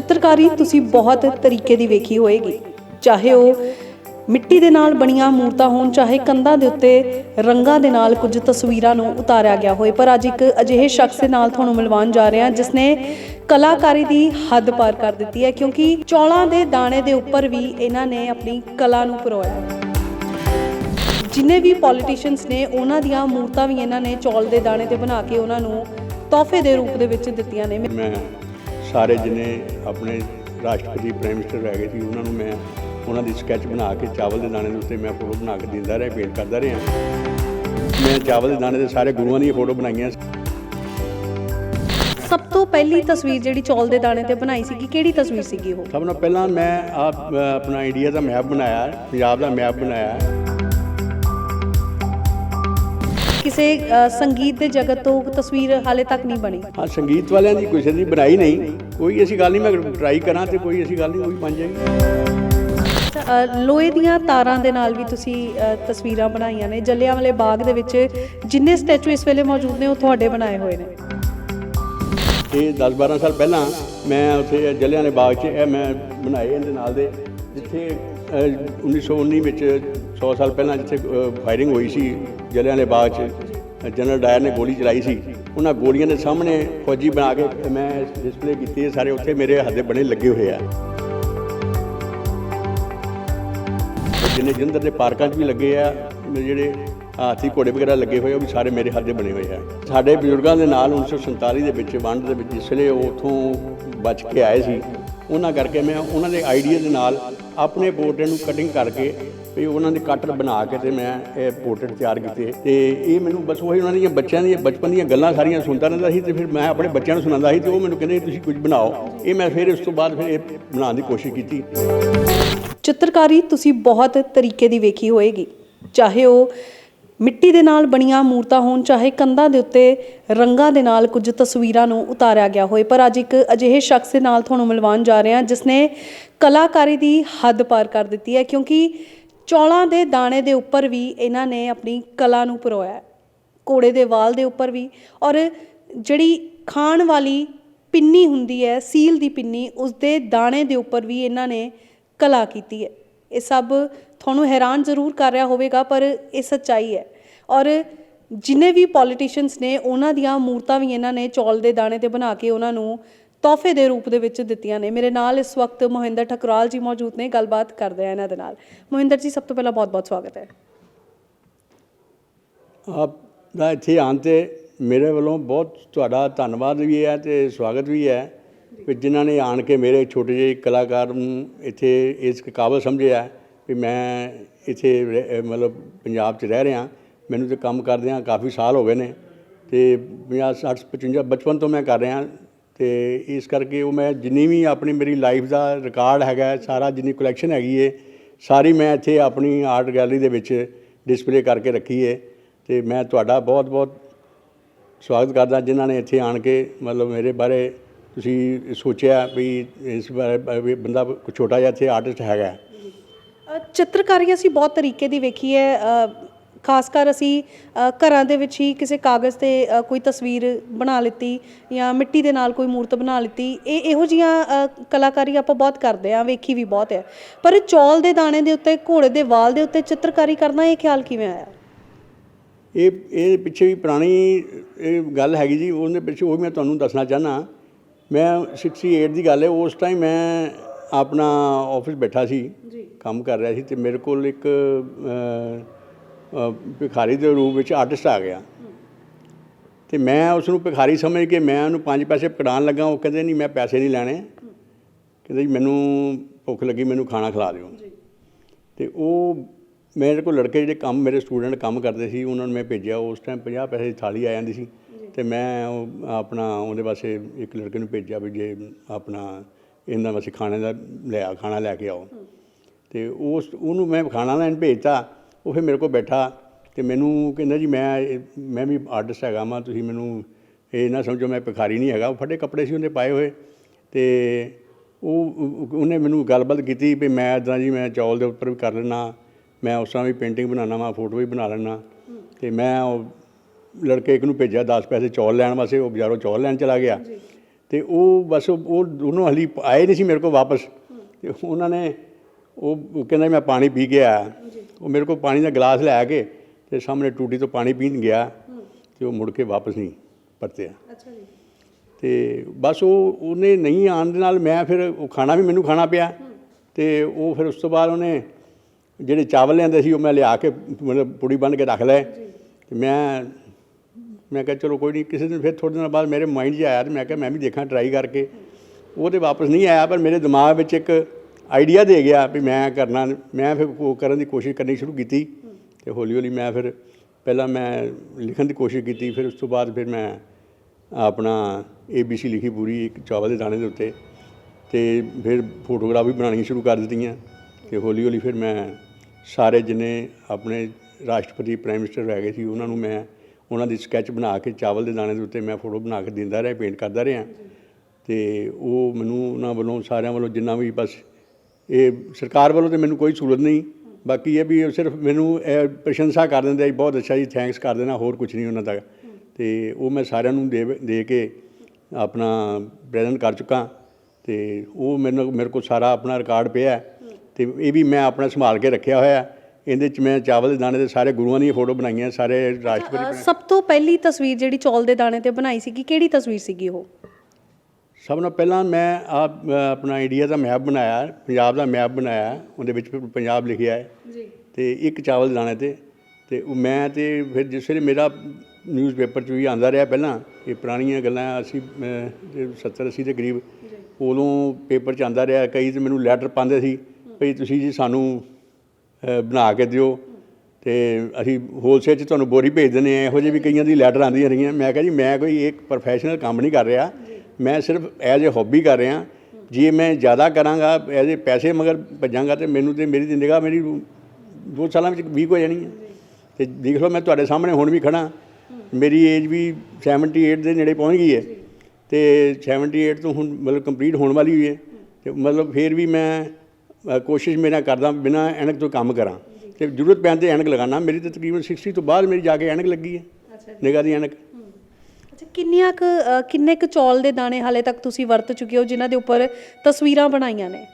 ਚਿੱਤਰਕਾਰੀ ਤੁਸੀਂ ਬਹੁਤ ਤਰੀਕੇ ਦੀ ਵੇਖੀ ਹੋਏਗੀ। ਚਾਹੇ ਉਹ ਮਿੱਟੀ ਦੇ ਨਾਲ ਬਣੀਆਂ ਮੂਰਤਾਂ ਹੋਣ, ਚਾਹੇ ਕੰਧਾਂ ਦੇ ਉੱਤੇ ਰੰਗਾਂ ਦੇ ਨਾਲ ਕੁਝ ਤਸਵੀਰਾਂ ਨੂੰ ਉਤਾਰਿਆ ਗਿਆ ਹੋਏ। ਪਰ ਅੱਜ ਇੱਕ ਅਜਿਹੇ ਸ਼ਖਸ ਦੇ ਨਾਲ ਤੁਹਾਨੂੰ ਮਿਲਵਾਉਣ ਜਾ ਰਹੇ ਹਾਂ, ਜਿਸ ਨੇ ਕਲਾਕਾਰੀ ਦੀ ਹੱਦ ਪਾਰ ਕਰ ਦਿੱਤੀ ਹੈ, ਕਿਉਂਕਿ ਚੌਲਾਂ ਦੇ ਦਾਣੇ ਦੇ ਉੱਪਰ ਵੀ ਇਹਨਾਂ ਨੇ ਆਪਣੀ ਕਲਾ ਨੂੰ ਪਰੋਇਆ। ਜਿੰਨੇ ਵੀ ਪੋਲੀਟੀਸ਼ੀਅਨਸ ਨੇ, ਉਹਨਾਂ ਦੀਆਂ ਮੂਰਤਾਂ ਵੀ ਇਹਨਾਂ ਨੇ ਚੌਲ ਦੇ ਦਾਣੇ ਤੇ ਬਣਾ ਕੇ ਉਹਨਾਂ ਨੂੰ ਤੋਹਫੇ ਦੇ ਰੂਪ ਦੇ ਵਿੱਚ ਦਿੱਤੀਆਂ ਨੇ। ਮੈਂ ਸਾਰੇ ਜਿੰਨੇ ਆਪਣੇ ਰਾਸ਼ਟਰਪਤੀ ਪ੍ਰਾਈਮ ਮਿਨਿਸਟਰ ਹੈਗੇ ਸੀ ਉਹਨਾਂ ਨੂੰ ਮੈਂ ਉਹਨਾਂ ਦੀ ਸਕੈਚ ਬਣਾ ਕੇ ਚਾਵਲ ਦੇ ਦਾਣੇ ਦੇ ਉੱਤੇ ਮੈਂ ਫੋਟੋ ਬਣਾ ਕੇ ਦਿੰਦਾ ਰਿਹਾ ਪੇਂਟ ਕਰਦਾ ਰਿਹਾ। ਮੈਂ ਚਾਵਲ ਦੇ ਦਾਣੇ ਦੇ ਸਾਰੇ ਗੁਰੂਆਂ ਦੀਆਂ ਫੋਟੋ ਬਣਾਈਆਂ ਸਭ ਤੋਂ ਪਹਿਲੀ ਤਸਵੀਰ ਜਿਹੜੀ ਚੌਲ ਦੇ ਦਾਣੇ ਤੇ ਬਣਾਈ ਸੀਗੀ ਕਿਹੜੀ ਤਸਵੀਰ ਸੀਗੀ ਉਹ? ਸਭ ਤੋਂ ਪਹਿਲਾਂ ਮੈਂ ਆਪ ਆਪਣਾ ਇੰਡੀਆ ਦਾ ਮੈਪ ਬਣਾਇਆ ਪੰਜਾਬ ਦਾ ਮੈਪ ਬਣਾਇਆ। ਕਿਸੇ ਸੰਗੀਤ ਦੇ ਜਗਤ ਤੋਂ ਤਸਵੀਰ ਹਾਲੇ ਤੱਕ ਨਹੀਂ ਬਣੀ। ਹਾਂ ਸੰਗੀਤ ਵਾਲਿਆਂ ਦੀ ਕਿਸੇ ਦੀ ਬਣਾਈ ਨਹੀਂ। ਕੋਈ ਐਸੀ ਗੱਲ ਨਹੀਂ ਮੈਂ ਟਰਾਈ ਕਰਾਂ ਤੇ ਕੋਈ ਐਸੀ ਗੱਲ ਨਹੀਂ ਉਹ ਵੀ ਬਣ ਜਾਏਗੀ। ਲੋਹੇ ਦੀਆਂ ਤਾਰਾਂ ਦੇ ਨਾਲ ਵੀ ਤੁਸੀਂ ਤਸਵੀਰਾਂ ਬਣਾਈਆਂ ਨੇ। ਜਲਿਆਂਵਾਲੇ ਬਾਗ ਦੇ ਵਿੱਚ ਜਿੰਨੇ ਸਟੈਚੂ ਇਸ ਵੇਲੇ ਮੌਜੂਦ ਨੇ ਉਹ ਤੁਹਾਡੇ ਬਣਾਏ ਹੋਏ ਨੇ। ਇਹ 10 12 ਸਾਲ ਪਹਿਲਾਂ ਮੈਂ ਉੱਥੇ ਜਲਿਆਂਵਾਲੇ ਬਾਗ 'ਚ ਇਹ ਮੈਂ ਬਣਾਏ ਇਹਦੇ ਨਾਲ ਦੇ ਜਿੱਥੇ 1919 ਵਿੱਚ 100 ਸਾਲ ਪਹਿਲਾਂ ਜਿੱਥੇ ਫਾਇਰਿੰਗ ਹੋਈ ਸੀ ਜਲਿਆਂਵਾਲੇ ਬਾਗ 'ਚ ਜਨਰਲ ਡਾਇਰ ਨੇ ਗੋਲੀ ਚਲਾਈ ਸੀ। ਉਹਨਾਂ ਗੋਲੀਆਂ ਦੇ ਸਾਹਮਣੇ ਫੌਜੀ ਬਣਾ ਕੇ ਮੈਂ ਡਿਸਪਲੇ ਕੀਤੀ ਹੈ ਸਾਰੇ ਉੱਥੇ ਮੇਰੇ ਹੱਥ ਦੇ ਬਣੇ ਲੱਗੇ ਹੋਏ ਆ। ਜਿੰਨੇ ਜਲੰਧਰ ਦੇ ਪਾਰਕਾਂ 'ਚ ਵੀ ਲੱਗੇ ਆ ਜਿਹੜੇ ਹਾਥੀ ਘੋੜੇ ਵਗੈਰਾ ਲੱਗੇ ਹੋਏ ਆ, ਉਹ ਵੀ ਸਾਰੇ ਮੇਰੇ ਹੱਥ ਦੇ ਬਣੇ ਹੋਏ ਆ। ਸਾਡੇ ਬਜ਼ੁਰਗਾਂ ਦੇ ਨਾਲ 1947 ਦੇ ਵਿੱਚ ਵੰਡ ਦੇ ਵਿੱਚ ਜਿਸ ਵੇਲੇ ਉਹ ਉੱਥੋਂ ਬਚ ਕੇ ਆਏ ਸੀ ਉਹਨਾਂ ਕਰਕੇ ਮੈਂ ਉਹਨਾਂ ਦੇ ਆਈਡੀਆ ਦੇ ਨਾਲ ਆਪਣੇ ਪੋਰਟਰੇਟ ਨੂੰ ਕਟਿੰਗ ਕਰਕੇ ਵੀ ਉਹਨਾਂ ਦੇ ਕਟਰ ਬਣਾ ਕੇ ਤੇ ਮੈਂ ਇਹ ਪੋਰਟਰੇਟ ਤਿਆਰ ਕੀਤੇ। ਤੇ ਇਹ ਮੈਨੂੰ ਬਸ ਉਹੀ ਉਹਨਾਂ ਦੀਆਂ ਬੱਚਿਆਂ ਦੀਆਂ, ਬਚਪਨ ਦੀਆਂ ਗੱਲਾਂ ਸਾਰੀਆਂ ਸੁਣਦਾ ਰਹਿੰਦਾ ਸੀ ਤੇ ਫਿਰ ਮੈਂ ਆਪਣੇ ਬੱਚਿਆਂ ਨੂੰ ਸੁਣਾਉਂਦਾ ਸੀ ਤੇ ਉਹ ਮੈਨੂੰ ਕਹਿੰਦੇ, ਤੁਸੀਂ ਕੁਝ ਬਣਾਓ। ਇਹ ਮੈਂ ਫਿਰ ਉਸ ਤੋਂ ਬਾਅਦ ਫਿਰ ਇਹ ਬਣਾਉਣ ਦੀ ਕੋਸ਼ਿਸ਼ ਕੀਤੀ। ਚਿੱਤਰਕਾਰੀ ਤੁਸੀਂ ਬਹੁਤ ਤਰੀਕੇ ਦੀ ਵੇਖੀ ਹੋਏਗੀ। ਚਾਹੇ ਉਹ ਮਿੱਟੀ ਦੇ ਨਾਲ ਬਣੀਆਂ ਮੂਰਤਾਂ ਹੋਣ, ਚਾਹੇ ਕੰਧਾਂ ਦੇ ਉੱਤੇ ਰੰਗਾਂ ਦੇ ਨਾਲ ਕੁਝ ਤਸਵੀਰਾਂ ਨੂੰ ਉਤਾਰਿਆ ਗਿਆ ਹੋਏ, ਪਰ ਅੱਜ ਇੱਕ ਅਜਿਹੇ ਸ਼ਖਸ ਦੇ ਨਾਲ ਤੁਹਾਨੂੰ ਮਿਲਵਾਉਣ ਜਾ ਰਹੇ ਹਾਂ, ਜਿਸ ਨੇ ਕਲਾਕਾਰੀ ਦੀ ਹੱਦ ਪਾਰ ਕਰ ਦਿੱਤੀ ਹੈ ਕਿਉਂਕਿ ਚੌਲਾਂ ਦੇ ਦਾਣੇ ਦੇ ਉੱਪਰ ਵੀ ਇਹਨਾਂ ਨੇ ਆਪਣੀ ਕਲਾ ਨੂੰ ਪਰੋਇਆ ਹੈ। ਘੋੜੇ ਦੇ ਵਾਲ ਦੇ ਉੱਪਰ ਵੀ। ਔਰ ਜਿਹੜੀ ਖਾਣ ਵਾਲੀ ਪਿੰਨੀ ਹੁੰਦੀ ਹੈ, ਸੀਲ ਦੀ ਪਿੰਨੀ ਉਸ ਦੇ ਦਾਣੇ ਦੇ ਉੱਪਰ ਵੀ ਇਹਨਾਂ ਨੇ ਕਲਾ ਕੀਤੀ ਹੈ। ਇਹ ਸਭ ਤੁਹਾਨੂੰ ਹੈਰਾਨ ਜ਼ਰੂਰ ਕਰ ਰਿਹਾ ਹੋਵੇਗਾ, ਪਰ ਇਹ ਸੱਚਾਈ ਹੈ। ਔਰ ਜਿੰਨੇ ਵੀ ਪੋਲੀਟੀਸ਼ੀਅਨਸ ਨੇ, ਉਹਨਾਂ ਦੀਆਂ ਮੂਰਤਾਂ ਵੀ ਇਹਨਾਂ ਨੇ ਚੌਲ ਦੇ ਦਾਣੇ ਤੇ ਬਣਾ ਕੇ ਉਹਨਾਂ ਨੂੰ ਤੋਹਫੇ ਦੇ ਰੂਪ ਦੇ ਵਿੱਚ ਦਿੱਤੀਆਂ ਨੇ। ਮੇਰੇ ਨਾਲ ਇਸ ਵਕਤ ਮੋਹਿੰਦਰ ਠਕਰਾਲ ਜੀ ਮੌਜੂਦ ਨੇ। ਗੱਲਬਾਤ ਕਰਦੇ ਆ ਇਹਨਾਂ ਦੇ ਨਾਲ। ਮੋਹਿੰਦਰ ਜੀ, ਸਭ ਤੋਂ ਪਹਿਲਾਂ ਬਹੁਤ-ਬਹੁਤ ਸਵਾਗਤ ਹੈ। ਆਪ ਦਾ ਇੱਥੇ ਆਉਣ ਤੇ ਮੇਰੇ ਵੱਲੋਂ ਬਹੁਤ ਤੁਹਾਡਾ ਧੰਨਵਾਦ ਵੀ ਹੈ ਤੇ ਸਵਾਗਤ ਵੀ ਹੈ ਕਿ ਜਿਨ੍ਹਾਂ ਨੇ ਆਣ ਕੇ ਮੇਰੇ ਛੋਟੇ ਜਿਹੇ ਕਲਾਕਾਰ ਨੂੰ ਇੱਥੇ ਇਸ ਕਾਬਲ ਸਮਝਿਆ ਵੀ ਮੈਂ ਇੱਥੇ ਰਹਿ- ਮਤਲਬ ਪੰਜਾਬ 'ਚ ਰਹਿ ਰਿਹਾ। ਮੈਨੂੰ ਤੇ ਕੰਮ ਕਰਦਿਆਂ ਕਾਫੀ ਸਾਲ ਹੋ ਗਏ ਨੇ ਤੇ 50 60 55 ਬਚਪਨ ਤੋਂ ਮੈਂ ਕਰ ਰਿਹਾ। ਤੇ ਇਸ ਕਰਕੇ ਉਹ ਮੈਂ ਜਿੰਨੀ ਵੀ ਆਪਣੀ ਮੇਰੀ ਲਾਈਫ ਦਾ ਰਿਕਾਰਡ ਹੈਗਾ, ਸਾਰਾ ਜਿੰਨੀ ਕਲੈਕਸ਼ਨ ਹੈਗੀ ਏ, ਸਾਰੀ ਮੈਂ ਇੱਥੇ ਆਪਣੀ ਆਰਟ ਗੈਲਰੀ ਦੇ ਵਿੱਚ ਡਿਸਪਲੇ ਕਰਕੇ ਰੱਖੀ ਏ। ਤੇ ਮੈਂ ਤੁਹਾਡਾ ਬਹੁਤ ਬਹੁਤ ਸਵਾਗਤ ਕਰਦਾ ਜਿਨ੍ਹਾਂ ਨੇ ਇੱਥੇ ਆਣ ਕੇ ਮਤਲਬ ਮੇਰੇ ਬਾਰੇ ਤੁਸੀਂ ਸੋਚਿਆ ਵੀ ਇਸ ਬਾਰੇ, ਵੀ ਬੰਦਾ ਕੋਈ ਛੋਟਾ ਜਿਹਾ ਇੱਥੇ ਆਰਟਿਸਟ ਹੈਗਾ। ਚਿੱਤਰਕਾਰੀ ਅਸੀਂ ਬਹੁਤ ਤਰੀਕੇ ਦੀ ਵੇਖੀ ਹੈ ਖਾਸ ਕਰ ਅਸੀਂ ਘਰਾਂ ਦੇ ਵਿੱਚ ਹੀ ਕਿਸੇ ਕਾਗਜ਼ ਤੇ ਕੋਈ ਤਸਵੀਰ ਬਣਾ ਲਿੱਤੀ ਜਾਂ ਮਿੱਟੀ ਦੇ ਨਾਲ ਕੋਈ ਮੂਰਤ ਬਣਾ ਲਿੱਤੀ ਇਹ ਇਹੋ ਜੀਆਂ ਕਲਾਕਾਰੀ ਆਪਾਂ ਬਹੁਤ ਕਰਦੇ ਆ ਵੇਖੀ ਵੀ ਬਹੁਤ ਹੈ। ਪਰ ਚੌਲ ਦੇ ਦਾਣੇ ਦੇ ਉੱਤੇ ਘੋੜੇ ਦੇ ਵਾਲ ਦੇ ਉੱਤੇ ਚਿੱਤਰਕਾਰੀ ਕਰਨਾ ਇਹ ਖਿਆਲ ਕਿਵੇਂ ਆਇਆ? ਇਹ ਇਹ ਪਿੱਛੇ ਵੀ ਪੁਰਾਣੀ ਇਹ ਗੱਲ ਹੈਗੀ ਜੀ ਉਹਦੇ ਪਿੱਛੇ ਉਹ ਮੈਂ ਤੁਹਾਨੂੰ ਦੱਸਣਾ ਚਾਹਨਾ ਮੈਂ 68 ਦੀ ਗੱਲ ਹੈ ਉਸ ਟਾਈਮ ਮੈਂ ਆਪਣਾ ਆਫਿਸ ਬੈਠਾ ਸੀ ਜੀ। ਕੰਮ ਕਰ ਰਿਹਾ ਸੀ ਤੇ ਮੇਰੇ ਕੋਲ ਇੱਕ ਭਿਖਾਰੀ ਦੇ ਰੂਪ ਵਿੱਚ ਆਰਟਿਸਟ ਆ ਗਿਆ। ਤੇ ਮੈਂ ਉਸ ਨੂੰ ਭਿਖਾਰੀ ਸਮਝ ਕੇ ਮੈਂ ਉਹਨੂੰ ਪੰਜ ਪੈਸੇ ਪਕੜਾਉਣ ਲੱਗਾ ਉਹ ਕਹਿੰਦੇ ਨਹੀਂ ਮੈਂ ਪੈਸੇ ਨਹੀਂ ਲੈਣੇ। ਕਹਿੰਦੇ ਜੀ ਮੈਨੂੰ ਭੁੱਖ ਲੱਗੀ ਮੈਨੂੰ ਖਾਣਾ ਖਿਲਾ ਦਿਓ। ਤੇ ਉਹ ਮੇਰੇ ਕੋਲ ਲੜਕੇ ਜਿਹੜੇ ਕੰਮ ਮੇਰੇ ਸਟੂਡੈਂਟ ਕੰਮ ਕਰਦੇ ਸੀ ਉਹਨਾਂ ਨੂੰ ਮੈਂ ਭੇਜਿਆ। ਉਸ ਟਾਈਮ 50 ਪੈਸੇ ਦੀ ਥਾਲੀ ਆ ਜਾਂਦੀ ਸੀ। ਤੇ ਮੈਂ ਉਹ ਆਪਣਾ ਉਹਦੇ ਵਾਸਤੇ ਇੱਕ ਲੜਕੇ ਨੂੰ ਭੇਜਿਆ ਵੀ ਜੇ ਆਪਣਾ ਇਹਨਾਂ ਵਾਸਤੇ ਖਾਣੇ ਦਾ ਲਿਆ ਖਾਣਾ ਲੈ ਕੇ ਆਓ। ਤੇ ਉਸ ਉਹਨੂੰ ਮੈਂ ਖਾਣਾ ਲੈਣ ਭੇਜਤਾ। ਉਹ ਫਿਰ ਮੇਰੇ ਕੋਲ ਬੈਠਾ ਤੇ ਮੈਨੂੰ ਕਹਿੰਦਾ ਜੀ ਮੈਂ ਮੈਂ ਵੀ ਆਰਟਿਸਟ ਹੈਗਾ ਮੈਂ ਤੁਸੀਂ ਮੈਨੂੰ ਇਹ ਨਾ ਸਮਝੋ ਮੈਂ ਭਿਖਾਰੀ ਨਹੀਂ ਹੈਗਾ। ਉਹ ਫਟੇ ਕੱਪੜੇ ਸੀ ਉਹਨੇ ਪਾਏ ਹੋਏ ਤੇ ਉਹ ਉਹ- ਉਹਨੇ ਮੈਨੂੰ ਗੱਲਬਾਤ ਕੀਤੀ ਵੀ ਮੈਂ ਇੱਦਾਂ ਜੀ ਮੈਂ ਚੌਲ ਦੇ ਉੱਪਰ ਵੀ ਕਰ ਲੈਣਾ ਮੈਂ ਉਸ ਤਰ੍ਹਾਂ ਵੀ ਪੇਂਟਿੰਗ ਬਣਾਉਣਾ ਵਾ ਫੋਟੋ ਵੀ ਬਣਾ ਲੈਣਾ ਤੇ ਮੈਂ ਉਹ ਲੜਕੇ ਇੱਕ ਨੂੰ ਭੇਜਿਆ 10 ਪੈਸੇ ਚੌਲ ਲੈਣ ਵਾਸਤੇ ਉਹ ਬਾਜ਼ਾਰੋਂ ਚੌਲ ਲੈਣ ਚਲਾ ਗਿਆ। ਤੇ ਉਹ ਬਸ ਉਹ ਦੋਨੋਂ ਹਲੀ ਆਏ ਨਹੀਂ ਸੀ ਮੇਰੇ ਕੋਲ ਵਾਪਸ। ਤੇ ਉਹਨਾਂ ਨੇ ਉਹ ਕਹਿੰਦਾ ਮੈਂ ਪਾਣੀ ਪੀ ਕੇ ਆਇਆ। ਉਹ ਮੇਰੇ ਕੋਲ ਪਾਣੀ ਦਾ ਗਲਾਸ ਲੈ ਕੇ ਤੇ ਸਾਹਮਣੇ ਟੂਟੀ ਤੋਂ ਪਾਣੀ ਪੀਣ ਗਿਆ ਤੇ ਉਹ ਮੁੜ ਕੇ ਵਾਪਸ ਨਹੀਂ ਪਰਤਿਆ। ਅੱਛਾ ਜੀ। ਤੇ ਬਸ ਉਹ ਉਹਨੇ ਨਹੀਂ ਆਉਣ ਦੇ ਨਾਲ ਮੈਂ ਫਿਰ ਉਹ ਖਾਣਾ ਵੀ ਮੈਨੂੰ ਖਾਣਾ ਪਿਆ ਤੇ ਉਹ ਫਿਰ ਉਸ ਤੋਂ ਬਾਅਦ ਉਹਨੇ ਜਿਹੜੇ ਚਾਵਲ ਲਿਆਂਦੇ ਸੀ ਉਹ ਮੈਂ ਲਿਆ ਕੇ ਮਤਲਬ ਪੁੜੀ ਬੰਨ ਕੇ ਰੱਖ ਲਏ। ਤੇ ਮੈਂ ਮੈਂ ਕਿਹਾ ਚਲੋ ਕੋਈ ਨਹੀਂ ਕਿਸੇ ਦਿਨ ਫਿਰ ਥੋੜੇ ਦਿਨਾਂ ਬਾਅਦ ਮੇਰੇ ਮਾਈਂਡ 'ਚ ਆਇਆ ਤੇ ਮੈਂ ਕਿਹਾ ਮੈਂ ਵੀ ਦੇਖਾਂ ਟਰਾਈ ਕਰਕੇ। ਉਹ ਤੇ ਵਾਪਸ ਨਹੀਂ ਆਇਆ ਪਰ ਮੇਰੇ ਦਿਮਾਗ ਵਿੱਚ ਇੱਕ ਆਈਡੀਆ ਦੇ ਗਿਆ ਵੀ ਮੈਂ ਕਰਨਾ, ਮੈਂ ਫਿਰ ਉਹ ਕਰਨ ਦੀ ਕੋਸ਼ਿਸ਼ ਕਰਨੀ ਸ਼ੁਰੂ ਕੀਤੀ ਤੇ ਹੌਲੀ ਹੌਲੀ ਮੈਂ ਫਿਰ ਪਹਿਲਾਂ ਮੈਂ ਲਿਖਣ ਦੀ ਕੋਸ਼ਿਸ਼ ਕੀਤੀ, ਫਿਰ ਉਸ ਤੋਂ ਬਾਅਦ ਫਿਰ ਮੈਂ ਆਪਣਾ ABC ਲਿਖੀ ਪੂਰੀ ਇੱਕ ਚਾਵਲ ਦੇ ਦਾਣੇ ਦੇ ਉੱਤੇ ਤੇ ਫਿਰ ਫੋਟੋਗ੍ਰਾਫ ਵੀ ਬਣਾਉਣੀ ਸ਼ੁਰੂ ਕਰ ਦਿੱਤੀਆਂ ਤੇ ਹੌਲੀ ਹੌਲੀ ਫਿਰ ਮੈਂ ਸਾਰੇ ਜਿੰਨੇ ਆਪਣੇ ਰਾਸ਼ਟਰਪਤੀ ਪ੍ਰਾਈਮ ਮਿਨਿਸਟਰ ਹੈਗੇ ਸੀ, ਉਹਨਾਂ ਨੂੰ ਮੈਂ ਉਹਨਾਂ ਦੀ ਸਕੈਚ ਬਣਾ ਕੇ ਚਾਵਲ ਦੇ ਦਾਣੇ ਦੇ ਉੱਤੇ ਮੈਂ ਫੋਟੋ ਬਣਾ ਕੇ ਦਿੰਦਾ ਰਿਹਾ ਪੇਂਟ ਕਰਦਾ ਰਿਹਾ ਤੇ ਉਹ ਮੈਨੂੰ ਉਹਨਾਂ ਵੱਲੋਂ ਸਾਰਿਆਂ ਵੱਲੋਂ ਜਿੰਨਾ ਵੀ ਬਸ ਇਹ ਸਰਕਾਰ ਵੱਲੋਂ ਤੇ ਮੈਨੂੰ ਕੋਈ ਸਹੂਲਤ ਨਹੀਂ। ਬਾਕੀ ਇਹ ਵੀ ਸਿਰਫ ਮੈਨੂੰ ਇਹ ਪ੍ਰਸ਼ੰਸਾ ਕਰ ਦਿੰਦੇ ਆ ਬਹੁਤ ਅੱਛਾ ਜੀ ਥੈਂਕਸ ਕਰ ਦੇਣਾ ਹੋਰ ਕੁਝ ਨਹੀਂ ਉਹਨਾਂ ਦਾ। ਤੇ ਉਹ ਮੈਂ ਸਾਰਿਆਂ ਨੂੰ ਦੇ ਦੇ ਕੇ ਆਪਣਾ ਪ੍ਰੈਜ਼ੈਂਟ ਕਰ ਚੁੱਕਾ। ਤੇ ਉਹ ਮੈਨੂੰ ਮੇਰੇ ਕੋਲ ਸਾਰਾ ਆਪਣਾ ਰਿਕਾਰਡ ਪਿਆ। ਤੇ ਇਹ ਵੀ ਮੈਂ ਆਪਣਾ ਸੰਭਾਲ ਕੇ ਰੱਖਿਆ ਹੋਇਆ। ਇਹਦੇ ਚ ਮੈਂ ਚਾਵਲ ਦੇ ਦਾਣੇ ਦੇ ਸਾਰੇ ਗੁਰੂਆਂ ਦੀਆਂ ਫੋਟੋ ਬਣਾਈਆਂ ਸਾਰੇ ਰਾਸ਼ਟਰਪਤੀ ਸਭ ਤੋਂ ਪਹਿਲੀ ਤਸਵੀਰ ਜਿਹੜੀ ਚੌਲ ਦੇ ਦਾਣੇ ਤੇ ਬਣਾਈ ਸੀਗੀ ਕਿਹੜੀ ਤਸਵੀਰ ਸੀਗੀ ਉਹ? ਸਭ ਨਾਲੋਂ ਪਹਿਲਾਂ ਮੈਂ ਆਪ ਆਪਣਾ ਇੰਡੀਆ ਦਾ ਮੈਪ ਬਣਾਇਆ ਪੰਜਾਬ ਦਾ ਮੈਪ ਬਣਾਇਆ ਉਹਦੇ ਵਿੱਚ ਪੰਜਾਬ ਲਿਖਿਆ ਹੈ। ਜੀ। ਤੇ ਇੱਕ ਚਾਵਲ ਦੇ ਦਾਣੇ ਤੇ ਤੇ ਉਹ ਮੈਂ ਤੇ ਫਿਰ ਜਿਸ ਵੇਲੇ ਮੇਰਾ ਨਿਊਜ਼ਪੇਪਰ 'ਚ ਵੀ ਆਂਦਾ ਰਿਹਾ ਪਹਿਲਾਂ ਇਹ ਪੁਰਾਣੀਆਂ ਗੱਲਾਂ ਅਸੀਂ 70 80 ਦੇ ਕਰੀਬ ਉਦੋਂ ਪੇਪਰ 'ਚ ਆਂਦਾ ਰਿਹਾ ਕਈ ਤੇ ਮੈਨੂੰ ਲੈਟਰ ਪਾਉਂਦੇ ਸੀ ਭਈ ਤੁਸੀਂ ਜੀ ਸਾਨੂੰ ਬਣਾ ਕੇ ਦਿਓ। ਤੇ ਅਸੀਂ ਹੋਲਸੇਲ 'ਚ ਤੁਹਾਨੂੰ ਬੋਰੀ ਭੇਜ ਦਿੰਦੇ ਆ ਇਹੋ ਜਿਹੇ ਵੀ ਕਈਆਂ ਦੀ ਲੈਟਰ ਆਉਂਦੀਆਂ ਰਹੀਆਂ। ਮੈਂ ਕਿਹਾ ਜੀ ਮੈਂ ਕੋਈ ਇੱਕ ਪ੍ਰੋਫੈਸ਼ਨਲ ਕੰਮ ਨਹੀਂ ਕਰ ਰਿਹਾ। ਮੈਂ ਸਿਰਫ ਐਜ਼ ਅ ਹੌਬੀ ਕਰ ਰਿਹਾ ਜੇ ਮੈਂ ਜ਼ਿਆਦਾ ਕਰਾਂਗਾ ਐਜ਼ ਅ ਪੈਸੇ ਮਗਰ ਭੱਜਾਂਗਾ ਤੇ ਮੈਨੂੰ ਤੇ ਮੇਰੀ ਜ਼ਿੰਦਗੀ ਮੇਰੀ ਦੋ ਸਾਲਾਂ ਵਿੱਚ ਵੀਕ ਹੋ ਜਾਣੀ ਹੈ ਤੇ ਦੇਖ ਲਓ ਮੈਂ ਤੁਹਾਡੇ ਸਾਹਮਣੇ ਹੁਣ ਵੀ ਖੜਾ ਮੇਰੀ ਏਜ ਵੀ 78 ਦੇ ਨੇੜੇ ਪਹੁੰਚ ਗਈ ਹੈ। ਤੇ 78 ਤੋਂ ਹੁਣ ਮਤਲਬ ਕੰਪਲੀਟ ਹੋਣ ਵਾਲੀ ਹੋਈ ਹੈ। ਤੇ ਮਤਲਬ ਫਿਰ ਵੀ ਮੈਂ ਕੋਸ਼ਿਸ਼ ਮੇਰਾ ਕਰਦਾ ਬਿਨਾ ਐਨਕ ਤੋਂ ਕੰਮ ਕਰਾਂ। ਤੇ ਜ਼ਰੂਰਤ ਪੈਣ ਤੇ ਐਨਕ ਲਗਾਉਣਾ ਮੇਰੀ ਤਾਂ ਤਕਰੀਬਨ 60 ਤੋਂ ਬਾਅਦ ਮੇਰੀ ਜਾ ਕੇ ਐਨਕ ਲੱਗੀ ਹੈ। ਨਿਗਾਹ ਦੀ ਐਨਕ। ਅੱਛਾ ਕਿੰਨੀਆਂ ਕੁ ਅ, ਕਿੰਨੇ ਕੁ ਚੌਲ ਦੇ ਦਾਣੇ ਹਾਲੇ ਤੱਕ ਤੁਸੀਂ ਵਰਤ ਚੁੱਕੇ ਹੋ ਜਿਨ੍ਹਾਂ ਦੇ ਉੱਪਰ ਤਸਵੀਰਾਂ ਬਣਾਈਆਂ ਨੇ?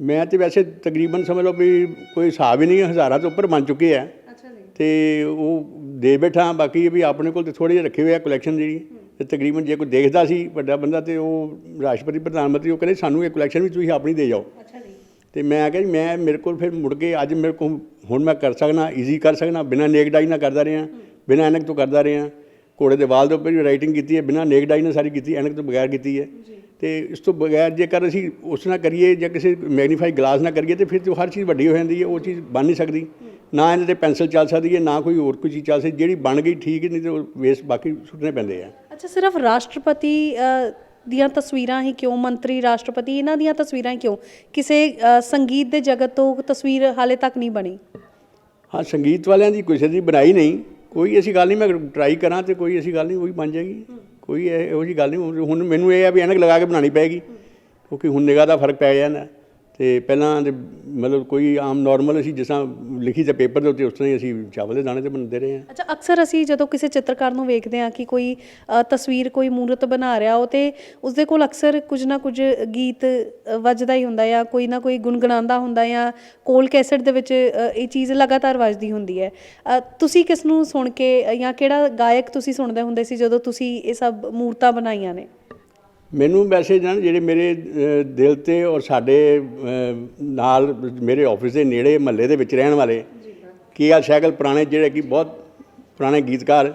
ਮੈਂ ਤੇ ਵੈਸੇ ਤਕਰੀਬਨ ਸਮਝ ਲਓ ਵੀ ਕੋਈ ਹਿਸਾਬ ਹੀ ਨਹੀਂ ਹੈ, ਹਜ਼ਾਰਾਂ ਤੋਂ ਉੱਪਰ ਬਣ ਚੁੱਕੇ ਆ। ਅੱਛਾ ਜੀ। ਤੇ ਉਹ ਦੇ ਬੈਠਾ ਬਾਕੀ ਵੀ ਆਪਣੇ ਕੋਲ ਤੇ ਥੋੜੇ ਜਿਹੇ ਰੱਖੇ ਹੋਏ ਆ ਕਲੈਕਸ਼ਨ ਜਿਹੜੀ। ਤੇ ਤਕਰੀਬਨ ਜੇ ਕੋਈ ਦੇਖਦਾ ਸੀ ਵੱਡਾ ਬੰਦਾ ਤੇ ਉਹ ਰਾਸ਼ਟਰਪਤੀ ਪ੍ਰਧਾਨ ਮੰਤਰੀ ਉਹ ਕਹਿੰਦੇ ਸਾਨੂੰ ਇਹ ਕਲੈਕਸ਼ਨ ਵੀ ਤੁਸੀਂ ਆਪਣੀ ਦੇ ਜਾਓ। ਅੱਛਾ ਜੀ। ਤੇ ਮੈਂ ਕਿਹਾ ਜੀ ਮੈਂ ਮੇਰੇ ਕੋਲ ਫਿਰ ਮੁੜ ਕੇ ਅੱਜ ਮੇਰੇ ਕੋਲ ਹੁਣ ਮੈਂ ਕਰ ਸਕਣਾ ਈਜ਼ੀ ਕਰ ਸਕਣਾ ਬਿਨਾਂ ਨੇਕ ਡਾਈ ਨਾ ਕਰਦਾ ਰਿਹਾ ਬਿਨਾਂ ਐਨਕ ਤੋਂ ਕਰਦਾ ਰਿਹਾ। ਘੋੜੇ ਦੇ ਵਾਲ ਦੇ ਉੱਪਰ ਵੀ ਰਾਈਟਿੰਗ ਕੀਤੀ ਹੈ ਬਿਨਾਂ ਨੇਕ ਡਾਈ ਨਾਲ ਸਾਰੀ ਕੀਤੀ ਐਨਕ ਤੋਂ ਬਗੈਰ ਕੀਤੀ ਹੈ। ਤੇ ਇਸ ਤੋਂ ਬਗੈਰ ਜੇਕਰ ਅਸੀਂ ਉਸ ਨਾਲ ਕਰੀਏ ਜਾਂ ਕਿਸੇ ਮੈਗਨੀਫਾਈ ਗਲਾਸ ਨਾਲ ਕਰੀਏ ਤੇ ਫਿਰ ਤੇ ਹਰ ਚੀਜ਼ ਵੱਡੀ ਹੋ ਜਾਂਦੀ ਹੈ ਉਹ ਚੀਜ਼ ਬਣ ਨਹੀਂ ਸਕਦੀ। ਨਾ ਇਹਦੇ ਤੇ ਪੈਨਸਲ ਚੱਲ ਸਕਦੀ ਹੈ ਨਾ ਕੋਈ ਹੋਰ ਕੋਈ ਚੀਜ਼ ਚੱਲ ਸਕਦੀ ਜਿਹੜੀ ਬਣ ਗਈ ਠੀਕ ਨਹੀਂ ਤੇ ਵੇਸਟ ਬਾਕੀ ਸੁੱਟਣੇ ਪੈਂਦੇ ਆ। ਅੱਛਾ ਸਿਰਫ ਰਾਸ਼ਟਰਪਤੀ ਦੀਆਂ ਤਸਵੀਰਾਂ ਹੀ ਕਿਉਂ ਮੰਤਰੀ ਰਾਸ਼ਟਰਪਤੀ ਇਹਨਾਂ ਦੀਆਂ ਤਸਵੀਰਾਂ ਹੀ ਕਿਉਂ? ਕਿਸੇ ਸੰਗੀਤ ਦੇ ਜਗਤ ਤੋਂ ਤਸਵੀਰ ਹਾਲੇ ਤੱਕ ਨਹੀਂ ਬਣੀ। ਹਾਂ ਸੰਗੀਤ ਵਾਲਿਆਂ ਦੀ ਕਿਸੇ ਦੀ ਬਣਾਈ ਨਹੀਂ। ਕੋਈ ਐਸੀ ਗੱਲ ਨਹੀਂ ਮੈਂ ਟਰਾਈ ਕਰਾਂ ਤੇ ਕੋਈ ਐਸੀ ਗੱਲ ਨਹੀਂ ਉਹ ਬਣ ਜਾਏਗੀ। ਕੋਈ ਇਹ- ਜੀ ਗੱਲ ਨਹੀਂ ਹੁਣ- ਮੈਨੂੰ ਇਹ ਆ ਵੀ ਐਨਕ ਲਗਾ ਕੇ ਬਣਾਉਣੀ ਪਏਗੀ ਕਿਉਂਕਿ ਹੁਣ ਨਿਗਾਹ ਦਾ ਫ਼ਰਕ ਪੈ ਜਾਂਦਾ ਤੇ ਪਹਿਲਾਂ ਦੇ ਮਤਲਬ ਕੋਈ ਆਮ ਨਾਰਮਲ ਅਸੀਂ ਜਿਸ ਲਿਖੀ ਤੇ ਪੇਪਰ ਦੇ ਉੱਤੇ ਉਸ ਤਰ੍ਹਾਂ ਹੀ ਅਸੀਂ ਚਾਵਲ ਦੇ ਦਾਣੇ ਤੇ ਬਣਾਉਂਦੇ ਰਹੇ ਹਾਂ। ਅੱਛਾ, ਅਕਸਰ ਅਸੀਂ ਜਦੋਂ ਕਿਸੇ ਚਿੱਤਰਕਾਰ ਨੂੰ ਵੇਖਦੇ ਹਾਂ ਕਿ ਕੋਈ ਤਸਵੀਰ ਕੋਈ ਮੂਰਤ ਬਣਾ ਰਿਹਾ ਉਹ ਤੇ ਉਸਦੇ ਕੋਲ ਅਕਸਰ ਕੁਝ ਨਾ ਕੁਝ ਗੀਤ ਵੱਜਦਾ ਹੀ ਹੁੰਦਾ ਜਾਂ ਕੋਈ ਨਾ ਕੋਈ ਗੁੰਗਣਾਉਂਦਾ ਹੁੰਦਾ ਜਾਂ ਕੋਲ ਕੈਸਟ ਦੇ ਵਿੱਚ ਇਹ ਚੀਜ਼ ਲਗਾਤਾਰ ਵੱਜਦੀ ਹੁੰਦੀ ਹੈ। ਤੁਸੀਂ ਕਿਸ ਨੂੰ ਸੁਣ ਕੇ ਜਾਂ ਕਿਹੜਾ ਗਾਇਕ ਤੁਸੀਂ ਸੁਣਦੇ ਹੁੰਦੇ ਸੀ ਜਦੋਂ ਤੁਸੀਂ ਇਹ ਸਭ ਮੂਰਤਾਂ ਬਣਾਈਆਂ ਨੇ? ਮੈਨੂੰ ਵੈਸੇ ਜਾਣ ਜਿਹੜੇ ਮੇਰੇ ਦਿਲ ਤੇ ਔਰ ਸਾਡੇ ਨਾਲ ਮੇਰੇ ਆਫਿਸ ਦੇ ਨੇੜੇ ਮਹੱਲੇ ਦੇ ਵਿੱਚ ਰਹਿਣ ਵਾਲੇ ਕੇਐਲ ਸਹਿਗਲ ਪੁਰਾਣੇ ਜਿਹੜੇ ਕਿ ਬਹੁਤ ਪੁਰਾਣੇ ਗੀਤਕਾਰ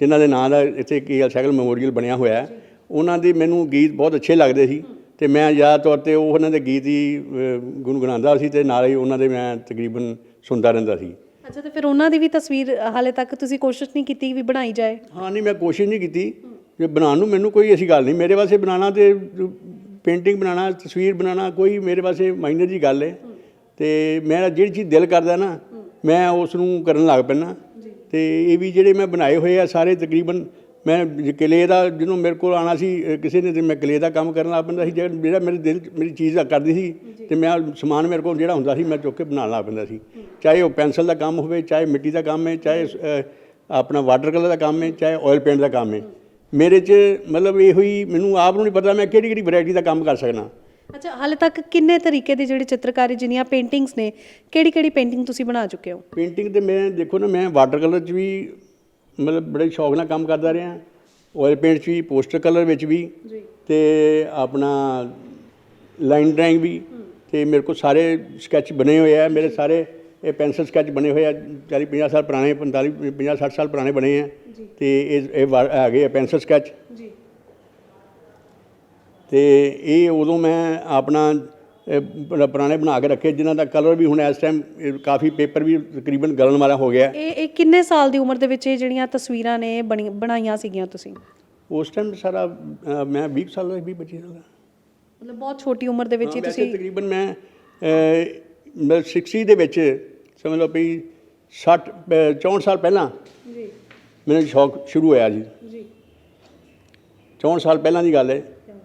ਜਿਨ੍ਹਾਂ ਦੇ ਨਾਂ ਦਾ ਇੱਥੇ ਕੇਐਲ ਸਹਿਗਲ ਮੈਮੋਰੀਅਲ ਬਣਿਆ ਹੋਇਆ ਹੈ। ਉਹਨਾਂ ਦੇ ਮੈਨੂੰ ਗੀਤ ਬਹੁਤ ਅੱਛੇ ਲੱਗਦੇ ਸੀ। ਤੇ ਮੈਂ ਜ਼ਿਆਦਾ ਤੌਰ ਤੇ ਉਹ ਉਹਨਾਂ ਦੇ ਗੀਤ ਹੀ ਅ, ਗੁਣਗੁਣਾਉਂਦਾ ਸੀ ਤੇ ਨਾਲ ਹੀ ਉਹਨਾਂ ਦੇ ਮੈਂ ਤਕਰੀਬਨ ਸੁਣਦਾ ਰਹਿੰਦਾ ਸੀ। ਅੱਛਾ ਤੇ ਫਿਰ ਉਹਨਾਂ ਦੀ ਵੀ ਤਸਵੀਰ ਹਾਲੇ ਤੱਕ ਤੁਸੀਂ ਕੋਸ਼ਿਸ਼ ਨਹੀਂ ਕੀਤੀ ਵੀ ਬਣਾਈ ਜਾਏ? ਹਾਂ ਨਹੀਂ ਮੈਂ ਕੋਸ਼ਿਸ਼ ਨਹੀਂ ਕੀਤੀ। ਕਿ ਬਣਾਉਣ ਨੂੰ ਮੈਨੂੰ ਕੋਈ ਐਸੀ ਗੱਲ ਨਹੀਂ ਮੇਰੇ ਵਾਸਤੇ ਬਣਾਉਣਾ ਤੇ ਪੇਂਟਿੰਗ ਬਣਾਉਣਾ ਤਸਵੀਰ ਬਣਾਉਣਾ ਕੋਈ ਮੇਰੇ ਵਾਸਤੇ ਮਾਈਨਰ ਜੀ ਗੱਲ ਹੈ। ਤੇ ਮੇਰਾ ਜਿਹੜੀ ਚੀਜ਼ ਦਿਲ ਕਰਦਾ ਨਾ ਮੈਂ ਉਸ ਨੂੰ ਕਰਨ ਲੱਗ ਪੈਂਦਾ। ਤੇ ਇਹ ਵੀ ਜਿਹੜੇ ਮੈਂ ਬਣਾਏ ਹੋਏ ਆ ਸਾਰੇ ਤਕਰੀਬਨ ਮੈਂ ਜ- ਕਿਲੇ ਦਾ ਜਿਹਨੂੰ ਮੇਰੇ ਕੋਲ ਆਣਾ ਸੀ ਕਿਸੇ ਨੇ ਤੇ ਮੈਂ ਕਿਲੇ ਦਾ ਕੰਮ ਕਰਨ ਲੱਗ ਪੈਂਦਾ ਸੀ ਜਿਹੜਾ ਮੇਰੇ ਦਿਲ ਮੇਰੀ ਚੀਜ਼ ਕਰਦੀ ਸੀ ਤੇ ਮੈਂ ਸਮਾਨ ਮੇਰੇ ਕੋਲ ਜਿਹੜਾ ਹੁੰਦਾ ਸੀ ਮੈਂ ਚੁੱਕ ਕੇ ਬਣਾਉਣ ਲੱਗ ਪੈਂਦਾ ਸੀ। ਚਾਹੇ ਉਹ ਪੈਨਸਲ ਦਾ ਕੰਮ ਹੋਵੇ ਚਾਹੇ ਮਿੱਟੀ ਦਾ ਕੰਮ ਹੈ ਚਾਹੇ ਆਪਣਾ ਵਾਟਰ ਕਲਰ ਦਾ ਕੰਮ ਹੈ ਚਾਹੇ ਆਇਲ ਪੇਂਟ ਦਾ ਕੰਮ ਹੈ। ਮੇਰੇ 'ਚ ਮਤਲਬ ਇਹੋ ਹੀ ਮੈਨੂੰ ਆਪ ਨੂੰ ਨਹੀਂ ਪਤਾ ਮੈਂ ਕਿਹੜੀ ਕਿਹੜੀ ਵੈਰਾਈਟੀ ਦਾ ਕੰਮ ਕਰ ਸਕਦਾ। ਅੱਛਾ ਹਾਲੇ ਤੱਕ ਕਿੰਨੇ ਤਰੀਕੇ ਦੀ ਜਿਹੜੀ ਚਿੱਤਰਕਾਰੀ ਜਿੰਨੀਆਂ ਪੇਂਟਿੰਗਸ ਨੇ ਕਿਹੜੀ ਕਿਹੜੀ ਪੇਂਟਿੰਗ ਤੁਸੀਂ ਬਣਾ ਚੁੱਕੇ ਹੋ? ਪੇਂਟਿੰਗ ਤੇ ਮੈਂ ਦੇਖੋ ਨਾ ਮੈਂ ਵਾਟਰ ਕਲਰ 'ਚ ਵੀ ਮਤਲਬ ਬੜੇ ਸ਼ੌਕ ਨਾਲ ਕੰਮ ਕਰਦਾ ਰਿਹਾ। ਆਇਲ ਪੇਂਟ 'ਚ ਵੀ ਪੋਸਟਰ ਕਲਰ ਵਿੱਚ ਵੀ ਜੀ। ਤੇ ਆਪਣਾ ਲਾਈਨ ਡਰਾਇੰਗ ਵੀ ਤੇ ਮੇਰੇ ਕੋਲ ਸਾਰੇ ਸਕੈਚ ਬਣੇ ਹੋਏ ਆ ਮੇਰੇ ਸਾਰੇ ਇਹ ਪੈਨਸਲ ਸਕੈਚ ਬਣੇ ਹੋਏ ਆ 40 50 ਸਾਲ ਪੁਰਾਣੇ 45 50 60 ਸਾਲ ਪੁਰਾਣੇ ਬਣੇ ਆ। ਤੇ ਇਹ ਇਹ ਹੈਗੇ ਆ ਪੈਨਸਲ ਸਕੈਚ। ਜੀ। ਤੇ ਇਹ ਉਦੋਂ ਮੈਂ ਆਪਣਾ ਪੁਰਾਣੇ ਬਣਾ ਕੇ ਰੱਖੇ ਜਿਨ੍ਹਾਂ ਦਾ ਕਲਰ ਵੀ ਹੁਣ ਇਸ ਟਾਈਮ ਕਾਫੀ ਪੇਪਰ ਵੀ ਤਕਰੀਬਨ ਗਲਣ ਵਾਲਾ ਹੋ ਗਿਆ। ਇਹ ਇਹ ਕਿੰਨੇ ਸਾਲ ਦੀ ਉਮਰ ਦੇ ਵਿੱਚ ਇਹ ਜਿਹੜੀਆਂ ਤਸਵੀਰਾਂ ਨੇ ਬਣੀ ਬਣਾਈਆਂ ਸੀਗੀਆਂ ਤੁਸੀਂ? ਉਸ ਟਾਈਮ ਸਾਰਾ ਮੈਂ 20 ਸਾਲ ਦਾ 20 25 ਸਾਲ ਦਾ। ਮਤਲਬ ਬਹੁਤ ਛੋਟੀ ਉਮਰ ਦੇ ਵਿੱਚ ਹੀ ਤੁਸੀਂ ਤਕਰੀਬਨ ਮੈਂ 60 ਦੇ ਵਿੱਚ ਸਮਝ ਲਓ ਵੀ 60 ਅ, 64 ਸਾਲ ਪਹਿਲਾਂ ਜੀ। ਮੈਨੂੰ ਸ਼ੌਕ ਸ਼ੁਰੂ ਹੋਇਆ ਜੀ। ਜੀ। 64 ਸਾਲ ਪਹਿਲਾਂ ਦੀ ਗੱਲ ਹੈ।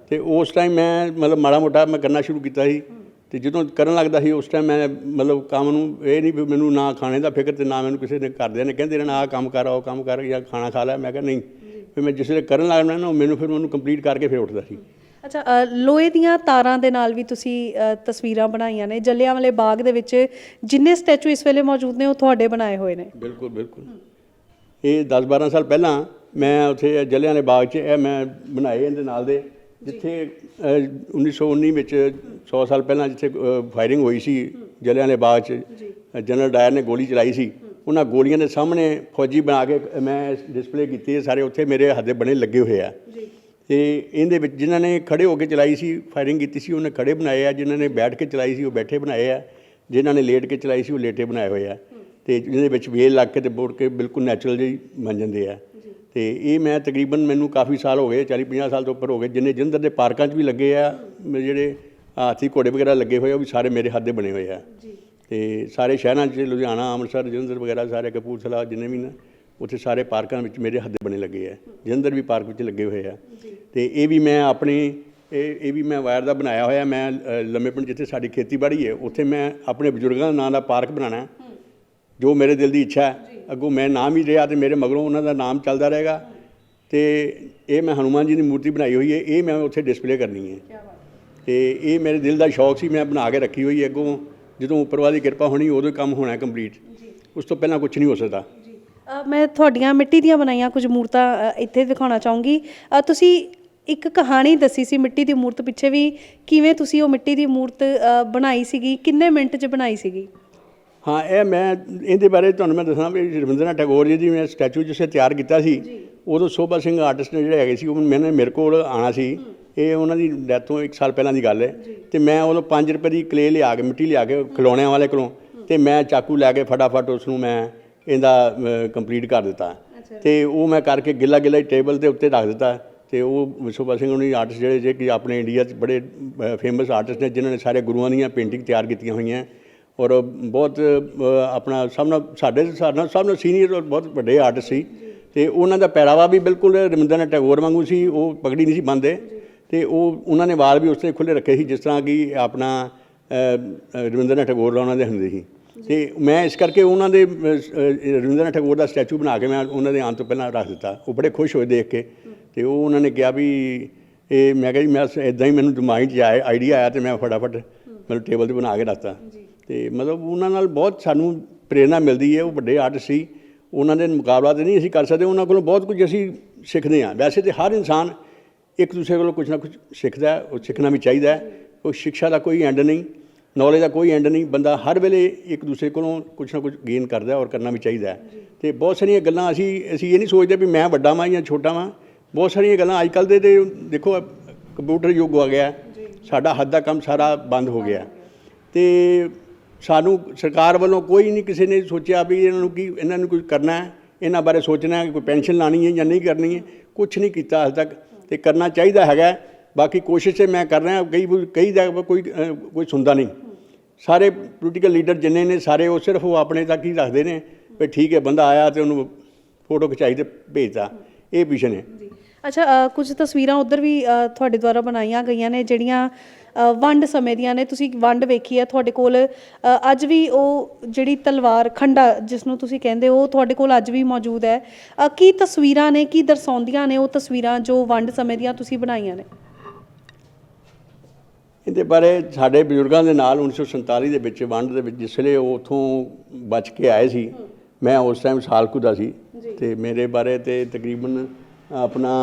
ਤੇ ਉਸ ਟਾਈਮ ਮੈਂ ਮਤਲਬ ਮਾੜਾ ਮੋਟਾ ਮੈਂ ਕਰਨਾ ਸ਼ੁਰੂ ਕੀਤਾ ਸੀ। ਤੇ ਜਦੋਂ ਕਰਨ ਲੱਗਦਾ ਸੀ ਉਸ ਟਾਈਮ ਮੈਂ ਮਤਲਬ ਕੰਮ ਨੂੰ ਇਹ ਨਹੀਂ ਵੀ ਮੈਨੂੰ ਨਾ ਖਾਣੇ ਦਾ ਫਿਕਰ ਤੇ ਨਾ ਮੈਨੂੰ ਕਿਸੇ ਨੇ ਘਰਦਿਆਂ ਨੇ ਕਹਿੰਦੇ ਰਹਿਣਾ ਆਹ ਕੰਮ ਕਰ ਉਹ ਕੰਮ ਕਰ ਜਾਂ ਖਾਣਾ ਖਾ ਲੈ। ਮੈਂ ਕਿਹਾ ਨਹੀਂ। ਫਿਰ ਮੈਂ ਜਿਸ ਵੇਲੇ ਕਰਨ ਲੱਗਦਾ ਨਾ ਮੈਨੂੰ ਫਿਰ ਉਹਨੂੰ ਕੰਪਲੀਟ ਕਰਕੇ ਫਿਰ ਉੱਠਦਾ ਸੀ। ਅੱਛਾ ਲੋਹੇ ਦੀਆਂ ਤਾਰਾਂ ਦੇ ਨਾਲ ਵੀ ਤੁਸੀਂ ਤਸਵੀਰਾਂ ਬਣਾਈਆਂ ਨੇ ਜਲਿਆਂਵਾਲੇ ਬਾਗ ਦੇ ਵਿੱਚ ਜਿੰਨੇ ਸਟੈਚੂ ਇਸ ਵੇਲੇ ਮੌਜੂਦ ਨੇ ਉਹ ਤੁਹਾਡੇ ਬਣਾਏ ਹੋਏ ਨੇ? ਬਿਲਕੁਲ ਬਿਲਕੁਲ। ਇਹ 10 12 ਸਾਲ ਪਹਿਲਾਂ ਮੈਂ ਉੱਥੇ ਜਲਿਆਂਵਾਲੇ ਬਾਗ 'ਚ ਇਹ ਮੈਂ ਬਣਾਏ ਇਹਦੇ ਨਾਲ ਦੇ ਜਿੱਥੇ ਅ, 1919 ਵਿੱਚ 100 ਸਾਲ ਪਹਿਲਾਂ ਜਿੱਥੇ ਫਾਇਰਿੰਗ ਹੋਈ ਸੀ ਜਲਿਆਂਵਾਲੇ ਬਾਗ 'ਚ ਜਨਰਲ ਡਾਇਰ ਨੇ ਗੋਲੀ ਚਲਾਈ ਸੀ। ਉਹਨਾਂ ਗੋਲੀਆਂ ਦੇ ਸਾਹਮਣੇ ਫੌਜੀ ਬਣਾ ਕੇ ਮੈਂ ਡਿਸਪਲੇ ਕੀਤੀ ਹੈ ਸਾਰੇ ਉੱਥੇ ਮੇਰੇ ਹੱਥ ਦੇ ਬਣੇ ਲੱਗੇ ਹੋਏ ਆ। ਤੇ ਇਹਦੇ ਵਿੱਚ ਜਿਨ੍ਹਾਂ ਨੇ ਖੜੇ ਹੋ ਕੇ ਚਲਾਈ ਸੀ ਫਾਇਰਿੰਗ ਕੀਤੀ ਸੀ ਉਹਨੇ ਖੜੇ ਬਣਾਏ ਆ ਜਿਨ੍ਹਾਂ ਨੇ ਬੈਠ ਕੇ ਚਲਾਈ ਸੀ ਉਹ ਬੈਠੇ ਬਣਾਏ ਆ ਜਿਨ੍ਹਾਂ ਨੇ ਲੇਟ ਕੇ ਚਲਾਈ ਸੀ ਉਹ ਲੇਟੇ ਬਣਾਏ ਹੋਏ ਆ। ਤੇ ਜਿਹਦੇ ਵਿੱਚ ਵੇਲ ਲੱਗ ਕੇ ਤੇ ਬੋੜ ਕੇ ਬਿਲਕੁਲ ਨੈਚੁਰਲ ਜਿਹੀ ਬਣ ਜਾਂਦੇ ਆ। ਤੇ ਇਹ ਮੈਂ ਤਕਰੀਬਨ ਮੈਨੂੰ ਕਾਫੀ ਸਾਲ ਹੋ ਗਏ 40 50 ਸਾਲ ਤੋਂ ਉੱਪਰ ਹੋ ਗਏ ਜਿੰਨੇ ਜਲੰਧਰ ਦੇ ਪਾਰਕਾਂ 'ਚ ਵੀ ਲੱਗੇ ਆ ਜਿਹੜੇ ਹਾਥੀ ਘੋੜੇ ਵਗੈਰਾ ਲੱਗੇ ਹੋਏ ਉਹ ਵੀ ਸਾਰੇ ਮੇਰੇ ਹੱਥ ਦੇ ਬਣੇ ਹੋਏ ਆ। ਤੇ ਸਾਰੇ ਸ਼ਹਿਰਾਂ 'ਚ ਲੁਧਿਆਣਾ ਅੰਮ੍ਰਿਤਸਰ ਜਲੰਧਰ ਵਗੈਰਾ ਸਾਰੇ ਕਪੂਰਥਲਾ ਜਿੰਨੇ ਵੀ ਨੇ ਉੱਥੇ ਸਾਰੇ ਪਾਰਕਾਂ ਵਿੱਚ ਮੇਰੇ ਹੱਥ ਦੇ ਬਣੇ ਲੱਗੇ ਆ ਜਲੰਧਰ ਵੀ ਪਾਰਕ ਵਿੱਚ ਲੱਗੇ ਹੋਏ ਆ। ਤੇ ਇਹ ਵੀ ਮੈਂ ਆਪਣੀ ਇਹ ਇਹ ਵੀ ਮੈਂ ਵਾਇਰ ਦਾ ਬਣਾਇਆ ਹੋਇਆ ਮੈਂ ਲੰਮੇ ਪਿੰਡ ਜਿੱਥੇ ਸਾਡੀ ਖੇਤੀਬਾੜੀ ਹੈ ਉੱਥੇ ਮੈਂ ਆਪਣੇ ਬਜ਼ੁਰਗਾਂ ਦਾ ਨਾਂ ਦਾ ਪਾਰਕ ਬਣਾਉਣਾ ਹੈ। ਜੋ ਮੇਰੇ ਦਿਲ ਦੀ ਇੱਛਾ ਹੈ। ਅੱਗੋਂ ਮੈਂ ਨਾਮ ਹੀ ਰਿਹਾ ਤੇ ਮੇਰੇ ਮਗਰੋਂ ਉਹਨਾਂ ਦਾ ਨਾਮ ਚੱਲਦਾ ਰਹੇਗਾ। ਤੇ ਇਹ ਮੈਂ ਹਨੂਮਾਨ ਜੀ ਦੀ ਮੂਰਤੀ ਬਣਾਈ ਹੋਈ ਹੈ ਇਹ ਮੈਂ ਉੱਥੇ ਡਿਸਪਲੇ ਕਰਨੀ ਹੈ। ਤੇ ਇਹ ਮੇਰੇ ਦਿਲ ਦਾ ਸ਼ੌਕ ਸੀ ਮੈਂ ਬਣਾ ਕੇ ਰੱਖੀ ਹੋਈ ਹੈ। ਅੱਗੋਂ ਜਦੋਂ ਉੱਪਰ ਵਾਲੀ ਕਿਰਪਾ ਹੋਣੀ ਉਦੋਂ ਕੰਮ ਹੋਣਾ ਕੰਪਲੀਟ ਉਸ ਤੋਂ ਪਹਿਲਾਂ ਕੁਝ ਨਹੀਂ ਹੋ ਸਕਦਾ। ਮੈਂ ਤੁਹਾਡੀਆਂ ਮਿੱਟੀ ਦੀਆਂ ਬਣਾਈਆਂ ਕੁਝ ਮੂਰਤਾਂ ਅ, ਇੱਥੇ ਦਿਖਾਉਣਾ ਚਾਹੂੰਗੀ। ਅ, ਤੁਸੀਂ ਇੱਕ ਕਹਾਣੀ ਦੱਸੀ ਸੀ ਮਿੱਟੀ ਦੀ ਮੂਰਤ ਪਿੱਛੇ ਵੀ। ਕਿਵੇਂ ਤੁਸੀਂ ਉਹ ਮਿੱਟੀ ਦੀ ਮੂਰਤ ਅ, ਬਣਾਈ ਸੀਗੀ? ਕਿੰਨੇ ਮਿੰਟ 'ਚ ਬਣਾਈ ਸੀਗੀ? ਹਾਂ ਇਹ ਮੈਂ ਇਹਦੇ ਬਾਰੇ ਤੁਹਾਨੂੰ ਮੈਂ ਦੱਸਣਾ ਵੀ ਰਵਿੰਦਰਨਾਥ ਟੈਗੋਰ ਜੀ ਦੀ ਮੈਂ ਸਟੈਚੂ ਜਿਸੇ ਤਿਆਰ ਕੀਤਾ ਸੀ ਉਦੋਂ ਸੋਭਾ ਸਿੰਘ ਆਰਟਿਸਟ ਨੇ ਜਿਹੜੇ ਹੈਗੇ ਸੀ ਉਹ ਮੈਨੇ ਮੇਰੇ ਕੋਲ ਆਣਾ ਸੀ। ਇਹ ਉਹਨਾਂ ਦੀ ਡੈਥ ਤੋਂ 1 ਸਾਲ ਪਹਿਲਾਂ ਦੀ ਗੱਲ ਹੈ। ਤੇ ਮੈਂ ਉਦੋਂ 5 ਰੁਪਏ ਦੀ ਕਲੇ ਲਿਆ ਕੇ ਮਿੱਟੀ ਲਿਆ ਕੇ ਖਿਲੌਣਿਆਂ ਵਾਲੇ ਕੋਲੋਂ ਤੇ ਮੈਂ ਚਾਕੂ ਲੈ ਕੇ ਫਟਾਫਟ ਉਸ ਨੂੰ ਮੈਂ ਇਹਦਾ ਕੰਪਲੀਟ ਕਰ ਦਿੱਤਾ। ਤੇ ਉਹ ਮੈਂ ਕਰਕੇ ਗਿੱਲਾ ਗਿੱਲਾ ਟੇਬਲ ਦੇ ਉੱਤੇ ਰੱਖ ਦਿੱਤਾ। ਤੇ ਉਹ ਸੋਭਾ ਸਿੰਘ ਉਹਨੀ ਆਰਟਿਸਟ ਜਿਹੜੇ ਜੇ ਕਿ ਆਪਣੇ ਇੰਡੀਆ 'ਚ ਬੜੇ ਫੇਮਸ ਆਰਟਿਸਟ ਨੇ ਜਿਨ੍ਹਾਂ ਨੇ ਸਾਰੇ ਗੁਰੂਆਂ ਦੀਆਂ ਪੇਂਟਿੰਗ ਤਿਆਰ ਕੀਤੀਆਂ ਹੋਈਆਂ। ਔਰ ਬਹੁਤ ਆਪਣਾ ਸਭ ਨਾਲ ਸਾਡੇ ਸਾਡੇ ਨਾਲ ਸਭ ਨਾਲ ਸੀਨੀਅਰ ਔਰ ਬਹੁਤ ਵੱਡੇ ਆਰਟਿਸਟ ਸੀ। ਤੇ ਉਹਨਾਂ ਦਾ ਪਹਿਰਾਵਾ ਵੀ ਬਿਲਕੁਲ ਰਵਿੰਦਰਨਾਥ ਟੈਗੋਰ ਵਾਂਗੂ ਸੀ ਉਹ ਪਗੜੀ ਨਹੀਂ ਸੀ ਬੰਨਦੇ ਤੇ ਉਹ ਉਹਨਾਂ ਨੇ ਵਾਲ ਵੀ ਉਸ ਤਰ੍ਹਾਂ ਖੁੱਲੇ ਰੱਖੇ ਸੀ ਜਿਸ ਤਰ੍ਹਾਂ ਕਿ ਆਪਣਾ ਰਵਿੰਦਰਨਾਥ ਟੈਗੋਰ ਦਾ ਉਹਨਾਂ ਦੇ ਹੁੰਦੇ ਸੀ। ਤੇ ਮੈਂ ਇਸ ਕਰਕੇ ਉਹਨਾਂ ਦੇ ਰਵਿੰਦਰਨਾਥ ਟੈਗੋਰ ਦਾ ਸਟੈਚੂ ਬਣਾ ਕੇ ਮੈਂ ਉਹਨਾਂ ਦੇ ਆਉਣ ਤੋਂ ਪਹਿਲਾਂ ਰੱਖ ਦਿੱਤਾ। ਉਹ ਬੜੇ ਖੁਸ਼ ਹੋਏ ਦੇਖ ਕੇ ਤੇ ਉਹ ਉਹਨਾਂ ਨੇ ਕਿਹਾ ਵੀ ਇਹ ਮੈਂ ਕਿਹਾ ਜੀ ਮੈਂ ਇਦਾਂ ਹੀ ਮੈਨੂੰ ਮਾਈਂਡ 'ਚ ਆਇਆ ਆਈਡੀਆ ਆਇਆ ਤੇ ਮੈਂ ਫਟਾਫਟ ਮਤਲਬ ਟੇਬਲ ਤੇ ਬਣਾ ਕੇ ਰੱਖਤਾ। ਤੇ ਮਤਲਬ ਉਹਨਾਂ ਨਾਲ ਬਹੁਤ ਸਾਨੂੰ ਪ੍ਰੇਰਣਾ ਮਿਲਦੀ ਹੈ ਉਹ ਵੱਡੇ ਆਰਟਿਸਟ ਸੀ। ਉਹਨਾਂ ਦੇ ਮੁਕਾਬਲਾ ਤੇ ਨਹੀਂ ਅਸੀਂ ਕਰ ਸਕਦੇ ਉਹਨਾਂ ਕੋਲੋਂ ਬਹੁਤ ਕੁਝ ਅਸੀਂ ਸਿੱਖਦੇ ਹਾਂ। ਵੈਸੇ ਤੇ ਹਰ ਇਨਸਾਨ ਇੱਕ ਦੂਸਰੇ ਕੋਲੋਂ ਕੁਝ ਨਾ ਕੁਝ ਸਿੱਖਦਾ ਉਹ ਸਿੱਖਣਾ ਵੀ ਚਾਹੀਦਾ ਉਹ ਸਿੱਖਿਆ ਦਾ ਕੋਈ ਐਂਡ ਨਹੀਂ। ਨੌਲੇਜ ਦਾ ਕੋਈ ਐਂਡ ਨਹੀਂ ਬੰਦਾ ਹਰ ਵੇਲੇ ਇੱਕ ਦੂਸਰੇ ਕੋਲੋਂ ਕੁਝ ਨਾ ਕੁਝ ਗੇਨ ਕਰਦਾ ਔਰ ਕਰਨਾ ਵੀ ਚਾਹੀਦਾ ਤੇ ਬਹੁਤ ਸਾਰੀਆਂ ਗੱਲਾਂ ਅਸੀਂ ਅਸੀਂ ਇਹ ਨਹੀਂ ਸੋਚਦੇ ਵੀ ਮੈਂ ਵੱਡਾ ਵਾਂ ਜਾਂ ਛੋਟਾ ਵਾਂ। ਬਹੁਤ ਸਾਰੀਆਂ ਗੱਲਾਂ ਅੱਜ ਕੱਲ੍ਹ ਦੇ ਤੇ ਦੇਖੋ ਕੰਪਿਊਟਰ ਯੁੱਗ ਆ ਗਿਆ। ਸਾਡਾ ਹੱਥ ਦਾ ਕੰਮ ਸਾਰਾ ਬੰਦ ਹੋ ਗਿਆ। ਤੇ ਸਾਨੂੰ ਸਰਕਾਰ ਵੱਲੋਂ ਕੋਈ ਨਹੀਂ ਕਿਸੇ ਨੇ ਸੋਚਿਆ ਵੀ ਇਹਨਾਂ ਨੂੰ ਕੀ ਇਹਨਾਂ ਨੂੰ ਕੁਝ ਕਰਨਾ ਹੈ ਇਹਨਾਂ ਬਾਰੇ ਸੋਚਣਾ ਹੈ ਕਿ ਕੋਈ ਪੈਨਸ਼ਨ ਲਾਣੀ ਹੈ ਜਾਂ ਨਹੀਂ ਕਰਨੀ ਹੈ। ਕੁਝ ਨਹੀਂ ਕੀਤਾ ਹਾਲ ਤੱਕ ਤੇ ਕਰਨਾ ਚਾਹੀਦਾ ਹੈਗਾ ਬਾਕੀ ਕੋਸ਼ਿਸ਼ ਮੈਂ ਕਰ ਰਿਹਾ ਕਈ ਕਈ ਜਗ੍ਹਾ ਕੋਈ ਕੋਈ ਸੁਣਦਾ ਨਹੀਂ। ਸਾਰੇ ਪੋਲੀਟੀਕਲ ਲੀਡਰ ਜਿੰਨੇ ਨੇ ਸਾਰੇ ਉਹ ਸਿਰਫ ਉਹ ਆਪਣੇ ਤੱਕ ਹੀ ਰੱਖਦੇ ਨੇ ਵੀ ਠੀਕ ਹੈ, ਬੰਦਾ ਆਇਆ ਤੇ ਉਹਨੂੰ ਫੋਟੋ ਖਿਚਾਈ ਤੇ ਭੇਜਤਾ। ਇਹ ਵਿਸ਼ਨ ਹੈ। ਅੱਛਾ ਕੁਝ ਤਸਵੀਰਾਂ ਉਧਰ ਵੀ ਤੁਹਾਡੇ ਦੁਆਰਾ ਬਣਾਈਆਂ ਗਈਆਂ ਨੇ ਜਿਹੜੀਆਂ ਵੰਡ ਸਮੇਂ ਦੀਆਂ ਨੇ। ਤੁਸੀਂ ਵੰਡ ਵੇਖੀ ਹੈ ਤੁਹਾਡੇ ਕੋਲ। ਅੱਜ ਵੀ ਉਹ ਜਿਹੜੀ ਤਲਵਾਰ, ਖੰਡਾ ਜਿਸ ਨੂੰ ਤੁਸੀਂ ਕਹਿੰਦੇ ਹੋ, ਉਹ ਤੁਹਾਡੇ ਕੋਲ ਅੱਜ ਵੀ ਮੌਜੂਦ ਹੈ। ਕੀ ਤਸਵੀਰਾਂ ਨੇ, ਕੀ ਦਰਸਾਉਂਦੀਆਂ ਨੇ ਉਹ ਤਸਵੀਰਾਂ ਜੋ ਵੰਡ ਸਮੇਂ ਦੀਆਂ ਤੁਸੀਂ ਬਣਾਈਆਂ ਨੇ? ਇਹਦੇ ਬਾਰੇ ਸਾਡੇ ਬਜ਼ੁਰਗਾਂ ਦੇ ਨਾਲ 1947 ਦੇ ਵਿੱਚ ਵੰਡ ਦੇ ਵਿੱਚ ਜਿਸ ਵੇਲੇ ਉਹ ਉਥੋਂ ਬਚ ਕੇ ਆਏ ਸੀ ਮੈਂ ਉਸ ਟਾਈਮ ਸਾਲਕੂ ਦਾ ਸੀ ਤੇ ਮੇਰੇ ਬਾਰੇ ਤੇ ਤਕਰੀਬਨ ਆਪਣਾ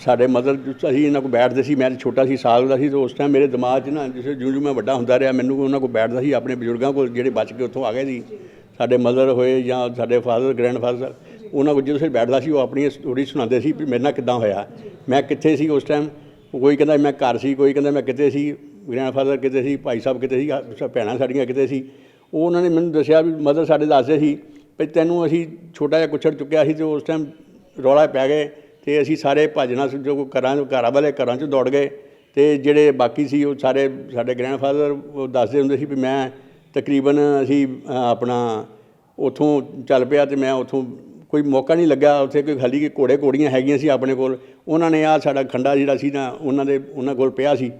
ਸਾਡੇ ਮਦਰ ਅਸੀਂ ਇਹਨਾਂ ਕੋਲ ਬੈਠਦੇ ਸੀ ਮੈਂ ਤਾਂ ਛੋਟਾ ਸੀ ਸਾਲ ਦਾ ਸੀ ਤੇ ਉਸ ਟਾਈਮ ਮੇਰੇ ਦਿਮਾਗ 'ਚ ਨਾ ਜਿਸ ਜਿਉਂ ਜਿਉਂ ਮੈਂ ਵੱਡਾ ਹੁੰਦਾ ਰਿਹਾ ਮੈਨੂੰ ਉਹਨਾਂ ਕੋਲ ਬੈਠਦਾ ਸੀ ਆਪਣੇ ਬਜ਼ੁਰਗਾਂ ਕੋਲ ਜਿਹੜੇ ਬਚ ਕੇ ਉੱਥੋਂ ਆ ਗਏ ਸੀ। ਸਾਡੇ ਮਦਰ ਹੋਏ ਜਾਂ ਸਾਡੇ ਫਾਦਰ ਗ੍ਰੈਂਡਫਾਦਰ ਉਹਨਾਂ ਕੋਲ ਜਦੋਂ ਅਸੀਂ ਬੈਠਦਾ ਸੀ ਉਹ ਆਪਣੀ ਸਟੋਰੀ ਸੁਣਾਉਂਦੇ ਸੀ ਵੀ ਮੇਰੇ ਨਾਲ ਕਿੱਦਾਂ ਹੋਇਆ। ਮੈਂ ਕਿੱਥੇ ਸੀ ਉਸ ਟਾਈਮ ਕੋਈ ਕਹਿੰਦਾ ਮੈਂ ਘਰ ਸੀ ਕੋਈ ਕਹਿੰਦਾ ਮੈਂ ਕਿਤੇ ਸੀ? ਗ੍ਰੈਂਡਫਾਦਰ ਕਿਤੇ ਸੀ, ਭਾਈ ਸਾਹਿਬ ਕਿਤੇ ਸੀ ਭੈਣਾਂ ਸਾਡੀਆਂ ਕਿਤੇ ਸੀ, ਉਹ ਉਹਨਾਂ ਨੇ ਮੈਨੂੰ ਦੱਸਿਆ ਵੀ ਮਦਰ ਸਾਡੇ ਦੱਸਦੇ ਸੀ ਵੀ ਤੈਨੂੰ ਅਸੀਂ ਛੋਟਾ ਜਿਹਾ ਕੁੱਛੜ ਚੁੱਕਿਆ ਸੀ ਤੇ ਉਸ ਟਾਈਮ ਰੌਲਾ ਪੈ ਗਏ ਤੇ ਅਸੀਂ ਸਾਰੇ ਭੱਜਣਾ ਜੋ ਘਰਾਂ ਘਰਾਂ ਵਾਲੇ ਘਰਾਂ 'ਚ ਦੌੜ ਗਏ ਤੇ ਜਿਹੜੇ ਬਾਕੀ ਸੀ ਉਹ ਸਾਰੇ ਸਾਡੇ ਗ੍ਰੈਂਡਫਾਦਰ ਉਹ ਦੱਸਦੇ ਹੁੰਦੇ ਸੀ ਵੀ ਮੈਂ ਤਕਰੀਬਨ ਅਸੀਂ ਆਪਣਾ ਉਥੋਂ ਚੱਲ ਪਿਆ ਤੇ ਮੈਂ ਉਥੋਂ ਕੋਈ ਮੌਕਾ ਨਹੀਂ ਲੱਗਾ ਉੱਥੇ ਕੋਈ ਖਾਲੀ ਕਿ ਘੋੜੇ ਘੋੜੀਆਂ ਹੈਗੀਆਂ ਸੀ ਆਪਣੇ ਕੋਲ, ਉਹਨਾਂ ਨੇ ਆ ਸਾਡਾ ਖੰਡਾ ਜਿਹੜਾ ਸੀ ਨਾ, ਉਹਨਾਂ ਦੇ, ਉਹਨਾਂ ਕੋਲ ਪਿਆ ਸੀ।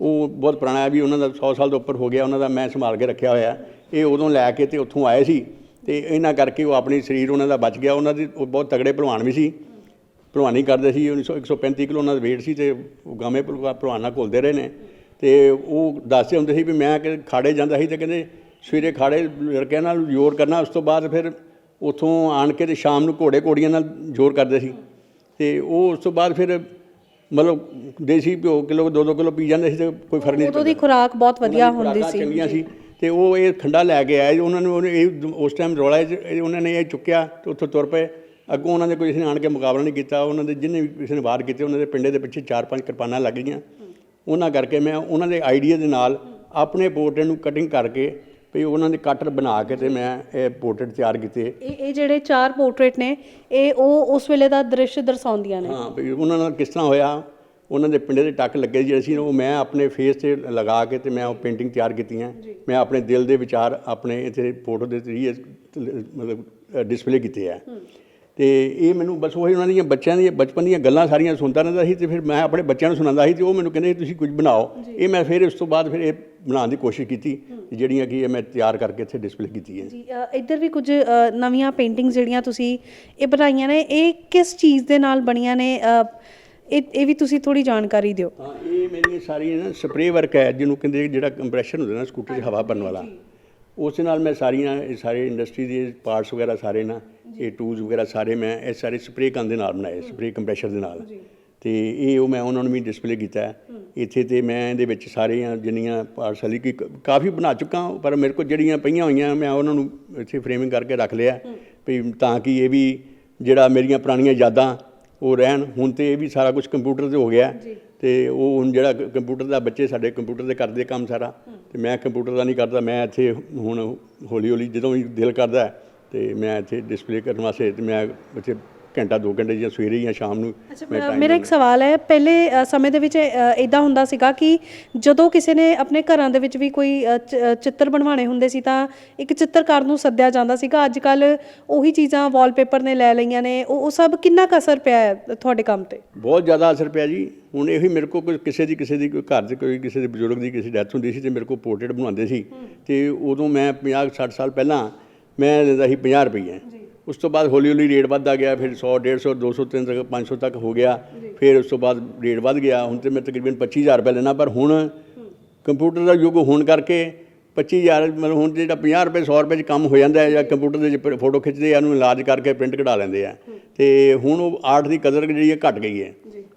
ਉਹ ਬਹੁਤ ਪੁਰਾਣਾ ਹੈ, ਵੀ ਉਹਨਾਂ ਦਾ 100 ਸਾਲ ਤੋਂ ਉੱਪਰ ਹੋ ਗਿਆ, ਉਹਨਾਂ ਦਾ ਮੈਂ ਸੰਭਾਲ ਕੇ ਰੱਖਿਆ ਹੋਇਆ ਇਹ ਉਦੋਂ ਲੈ ਕੇ ਤੇ ਉੱਥੋਂ ਆਏ ਸੀ ਤੇ ਇਹਨਾਂ ਕਰਕੇ ਉਹ ਆਪਣੀ ਸਰੀਰ ਉਹਨਾਂ ਦਾ ਬਚ ਗਿਆ। ਉਹਨਾਂ ਦੀ ਉਹ ਬਹੁਤ ਤਗੜੇ ਭਲਵਾਨ ਵੀ ਸੀ। ਭਲਵਾਨੀ ਕਰਦੇ ਸੀ 1900 135 ਕਿਲੋ ਉਹਨਾਂ ਦਾ weight ਸੀ ਤੇ ਉਹ ਗਾਮੇ ਭਲਵਾਨਾ ਘੁਲਦੇ ਰਹੇ ਨੇ। ਤੇ ਉਹ ਦੱਸਦੇ ਹੁੰਦੇ ਸੀ ਵੀ ਮੈਂ ਖਾੜੇ ਜਾਂਦਾ ਸੀ ਤੇ ਕਹਿੰਦੇ ਸਵੇਰੇ ਖਾੜੇ ਲੜਕਿਆਂ ਨਾਲ ਜ਼ੋਰ ਕਰਨਾ, ਉਸ ਤੋਂ ਬਾਅਦ ਫਿਰ ਉੱਥੋਂ ਆਣ ਕੇ ਤੇ ਸ਼ਾਮ ਨੂੰ ਘੋੜੇ ਘੋੜੀਆਂ ਨਾਲ ਜ਼ੋਰ ਕਰਦੇ ਸੀ। ਤੇ ਉਹ ਉਸ ਤੋਂ ਬਾਅਦ ਫਿਰ ਮਤਲਬ ਦੇਸੀ ਘਿਓ ਕਿਲੋ ਦੋ ਦੋ ਕਿਲੋ ਪੀ ਜਾਂਦੇ ਸੀ ਤੇ ਕੋਈ ਫ਼ਰਕ ਨਹੀਂ ਉਦੋਂ ਦੀ ਖੁਰਾਕ ਬਹੁਤ ਵਧੀਆ ਹੁੰਦੀ ਖੁਰਾਕਾਂ ਸੀ। ਚੰਗੀਆਂ ਸੀ ਤੇ ਉਹ ਇਹ ਖੰਡਾ ਲੈ ਕੇ ਆਏ ਉਹਨਾਂ ਨੂੰ ਉਹਨੇ ਇਹ ਉਸ ਟਾਈਮ ਰੌਲਾ 'ਚ ਇਹ ਉਹਨਾਂ ਨੇ ਇਹ ਚੁੱਕਿਆ ਤੇ ਉੱਥੋਂ ਤੁਰ ਪਏ। ਅੱਗੋਂ ਉਹਨਾਂ ਦੇ ਕੋਈ ਕਿਸੇ ਨੇ ਆਣ ਕੇ ਮੁਕਾਬਲਾ ਨਹੀਂ ਕੀਤਾ। ਉਹਨਾਂ ਦੇ ਜਿੰਨੇ ਵੀ ਕਿਸੇ ਨੇ ਵਾਰ ਕੀਤੇ ਉਹਨਾਂ ਦੇ ਪਿੰਡੇ ਦੇ ਪਿੱਛੇ ਚਾਰ ਪੰਜ ਕਿਰਪਾਨਾਂ ਲੱਗ ਗਈਆਂ। ਉਹਨਾਂ ਕਰਕੇ ਮੈਂ ਉਹਨਾਂ ਦੇ ਆਈਡੀਆ ਦੇ ਨਾਲ ਆਪਣੇ ਪੋਰਟਰੇਟ ਨੂੰ ਕਟਿੰਗ ਕਰਕੇ ਵੀ ਉਹਨਾਂ ਦੇ ਕਟਰ ਬਣਾ ਕੇ ਤੇ ਮੈਂ ਇਹ ਪੋਰਟਰੇਟ ਤਿਆਰ ਕੀਤੇ। ਇਹ ਇਹ ਜਿਹੜੇ ਚਾਰ ਪੋਰਟਰੇਟ ਨੇ ਇਹ ਉਹ ਉਸ ਵੇਲੇ ਦਾ ਦ੍ਰਿਸ਼ ਦਰਸਾਉਂਦੀਆਂ ਨੇ। ਹਾਂ ਵੀ ਉਹਨਾਂ ਨਾਲ ਕਿਸ ਤਰ੍ਹਾਂ ਹੋਇਆ ਉਹਨਾਂ ਦੇ ਪਿੰਡੇ ਦੇ ਟੱਕ ਲੱਗੇ ਜਿਹੜੇ ਸੀ ਉਹ ਮੈਂ ਆਪਣੇ ਫੇਸ ਤੇ ਲਗਾ ਕੇ ਤੇ ਮੈਂ ਉਹ ਪੇਂਟਿੰਗ ਤਿਆਰ ਕੀਤੀਆਂ। ਮੈਂ ਆਪਣੇ ਦਿਲ ਦੇ ਵਿਚਾਰ ਆਪਣੇ ਇੱਥੇ ਫੋਟੋ ਦੇ ਜ਼ਰੀਏ ਮਤਲਬ ਡਿਸਪਲੇ ਕੀਤੇ ਆ। ਤੇ ਇਹ ਮੈਨੂੰ ਬਸ ਉਹੀ ਉਹਨਾਂ ਦੀਆਂ ਬੱਚਿਆਂ ਦੀਆਂ ਬਚਪਨ ਦੀਆਂ ਗੱਲਾਂ ਸਾਰੀਆਂ ਸੁਣਦਾ ਰਹਿੰਦਾ ਸੀ ਤੇ ਫਿਰ ਮੈਂ ਆਪਣੇ ਬੱਚਿਆਂ ਨੂੰ ਸੁਣਾਉਂਦਾ ਸੀ ਤੇ ਉਹ ਮੈਨੂੰ ਕਹਿੰਦੇ ਤੁਸੀਂ ਕੁਝ ਬਣਾਓ। ਇਹ ਮੈਂ ਫਿਰ ਇਸ ਤੋਂ ਬਾਅਦ ਫਿਰ ਇਹ ਬਣਾਉਣ ਦੀ ਕੋਸ਼ਿਸ਼ ਕੀਤੀ ਜਿਹੜੀਆਂ ਕਿ ਇਹ ਮੈਂ ਤਿਆਰ ਕਰਕੇ ਇੱਥੇ ਡਿਸਪਲੇ ਕੀਤੀ ਹੈ ਜੀ ਇੱਧਰ ਵੀ ਕੁਝ ਨਵੀਆਂ ਪੇਂਟਿੰਗਸ ਜਿਹੜੀਆਂ ਤੁਸੀਂ ਇਹ ਬਣਾਈਆਂ ਨੇ ਇਹ ਕਿਸ ਚੀਜ਼ ਦੇ ਨਾਲ ਬਣੀਆਂ ਨੇ? ਇਹ ਇਹ ਵੀ ਤੁਸੀਂ ਥੋੜੀ ਜਾਣਕਾਰੀ ਦਿਓ। ਹਾਂ ਇਹ ਮੇਰੀਆਂ ਸਾਰੀਆਂ ਨਾ ਸਪਰੇਅ ਵਰਕ ਹੈ ਜਿਹਨੂੰ ਕਹਿੰਦੇ ਜਿਹੜਾ ਕੰਪਰੈਸ਼ਨ ਹੁੰਦਾ ਨਾ ਸਕੂਟਰ 'ਚ ਹਵਾ ਭਰਨ ਵਾਲਾ। ਉਸ ਨਾਲ ਮੈਂ ਸਾਰੀਆਂ ਇਹ ਸਾਰੇ ਇੰਡਸਟਰੀ ਦੇ ਪਾਰਟਸ ਵਗੈਰਾ ਸਾਰੇ ਨਾ ਇਹ ਟੂਲਸ ਵਗੈਰਾ ਸਾਰੇ ਮੈਂ ਇਹ ਸਾਰੇ ਸਪਰੇਅ ਗਨ ਦੇ ਨਾਲ ਬਣਾਏ ਸਪਰੇਅ ਕੰਪਰੈਸ਼ਰ ਦੇ ਨਾਲ। ਤੇ ਇਹ ਉਹ ਮੈਂ ਉਹਨਾਂ ਨੂੰ ਵੀ ਡਿਸਪਲੇ ਕੀਤਾ। ਇੱਥੇ ਤੇ ਮੈਂ ਇਹਦੇ ਵਿੱਚ ਸਾਰੀਆਂ ਜਿੰਨੀਆਂ ਪਾਰਟਸ ਵਾਲੀ ਕਿ ਕਾਫੀ ਬਣਾ ਚੁੱਕਾ ਪਰ ਮੇਰੇ ਕੋਲ ਜਿਹੜੀਆਂ ਪਈਆਂ ਹੋਈਆਂ ਮੈਂ ਉਹਨਾਂ ਨੂੰ ਇੱਥੇ ਫਰੇਮਿੰਗ ਕਰਕੇ ਰੱਖ ਲਿਆ। ਵੀ ਤਾਂ ਕਿ ਇਹ ਵੀ ਜਿਹੜਾ ਮੇਰੀਆਂ ਪੁਰਾਣੀਆਂ ਯਾਦਾਂ ਉਹ ਰਹਿਣ। ਹੁਣ ਤੇ ਇਹ ਵੀ ਸਾਰਾ ਕੁਝ ਕੰਪਿਊਟਰ ਤੇ ਹੋ ਗਿਆ। ਤੇ ਉਹ ਹੁਣ ਜਿਹੜਾ ਕੰਪਿਊਟਰ ਦਾ ਬੱਚੇ ਸਾਡੇ ਕੰਪਿਊਟਰ ਤੇ ਕਰਦੇ ਕੰਮ ਸਾਰਾ। ਤੇ ਮੈਂ ਕੰਪਿਊਟਰ ਦਾ ਨਹੀਂ ਕਰਦਾ ਮੈਂ ਇੱਥੇ ਹੁਣ ਹੌਲੀ ਹੌਲੀ ਜਦੋਂ ਵੀ ਦਿਲ ਕਰਦਾ ਤੇ ਮੈਂ ਇੱਥੇ ਡਿਸਪਲੇ ਕਰਨ ਵਾਸਤੇ ਤੇ ਮੈਂ ਇੱਥੇ ਘੰਟਾ ਦੋ ਘੰਟੇ ਜਾਂ ਸਵੇਰੇ ਜਾਂ ਸ਼ਾਮ ਨੂੰ ਮੇਰਾ ਇੱਕ ਸਵਾਲ ਹੈ ਪਹਿਲੇ ਸਮੇਂ ਦੇ ਵਿੱਚ ਇਦਾਂ ਹੁੰਦਾ ਸੀਗਾ ਕਿ ਜਦੋਂ ਕਿਸੇ ਨੇ ਆਪਣੇ ਘਰਾਂ ਦੇ ਵਿੱਚ ਵੀ ਕੋਈ ਚਿੱਤਰ ਬਣਵਾਉਣੇ ਹੁੰਦੇ ਸੀ ਤਾਂ ਇੱਕ ਚਿੱਤਰਕਾਰ ਨੂੰ ਸੱਦਿਆ ਜਾਂਦਾ ਸੀਗਾ। ਅੱਜ ਕੱਲ ਉਹੀ ਚੀਜ਼ਾਂ ਵਾਲਪੇਪਰ ਨੇ ਲੈ ਲਈਆਂ ਨੇ ਉਹ ਸਭ ਕਿੰਨਾ ਕੁ ਅਸਰ ਪਿਆ ਹੈ ਤੁਹਾਡੇ ਕੰਮ ਤੇ? ਬਹੁਤ ਜ਼ਿਆਦਾ ਅਸਰ ਪਿਆ ਜੀ। ਹੁਣ ਇਹੀ ਮੇਰੇ ਕੋਲ ਕਿਸੇ ਦੀ ਕਿਸੇ ਦੀ ਕੋਈ ਘਰ 'ਚ ਕੋਈ ਕਿਸੇ ਦੇ ਬਜ਼ੁਰਗ ਦੀ ਕਿਸੇ ਡੈਥ ਹੁੰਦੀ ਸੀ ਤੇ ਮੇਰੇ ਕੋਲ ਪੋਰਟਰੇਟ ਬਣਾਉਂਦੇ ਸੀ। ਤੇ ਉਦੋਂ ਮੈਂ 50 60 ਸਾਲ ਪਹਿਲਾਂ ਮੈਂ ਲੈਂਦਾ ਸੀ 50 ਰੁਪਏ ਉਸ ਤੋਂ ਬਾਅਦ ਹੌਲੀ ਹੌਲੀ ਰੇਟ ਵੱਧਦਾ ਗਿਆ ਫਿਰ 100 150 200 300 500 ਤੱਕ ਹੋ ਗਿਆ। ਫਿਰ ਉਸ ਤੋਂ ਬਾਅਦ ਰੇਟ ਵੱਧ ਗਿਆ। ਹੁਣ ਤੇ ਮੈਂ ਤਕਰੀਬਨ 25000 ਰੁਪਏ ਲੈਣਾ ਪਰ ਹੁਣ ਕੰਪਿਊਟਰ ਦਾ ਯੁੱਗ ਹੋਣ ਕਰਕੇ 25000 ਮਤਲਬ ਹੁਣ ਜਿਹੜਾ 50 ਰੁਪਏ 100 ਰੁਪਏ 'ਚ ਕੰਮ ਹੋ ਜਾਂਦਾ ਹੈ ਜਾਂ ਕੰਪਿਊਟਰ ਦੇ ਵਿੱਚ ਫੋਟੋ ਖਿੱਚਦੇ ਆ ਉਹਨੂੰ ਇਲਾਜ ਕਰਕੇ ਪ੍ਰਿੰਟ ਕਢਾ ਲੈਂਦੇ ਆ। ਤੇ ਹੁਣ ਉਹ ਆਰਟ ਦੀ ਕਦਰ ਜਿਹੜੀ ਹੈ ਘਟ ਗਈ ਹੈ।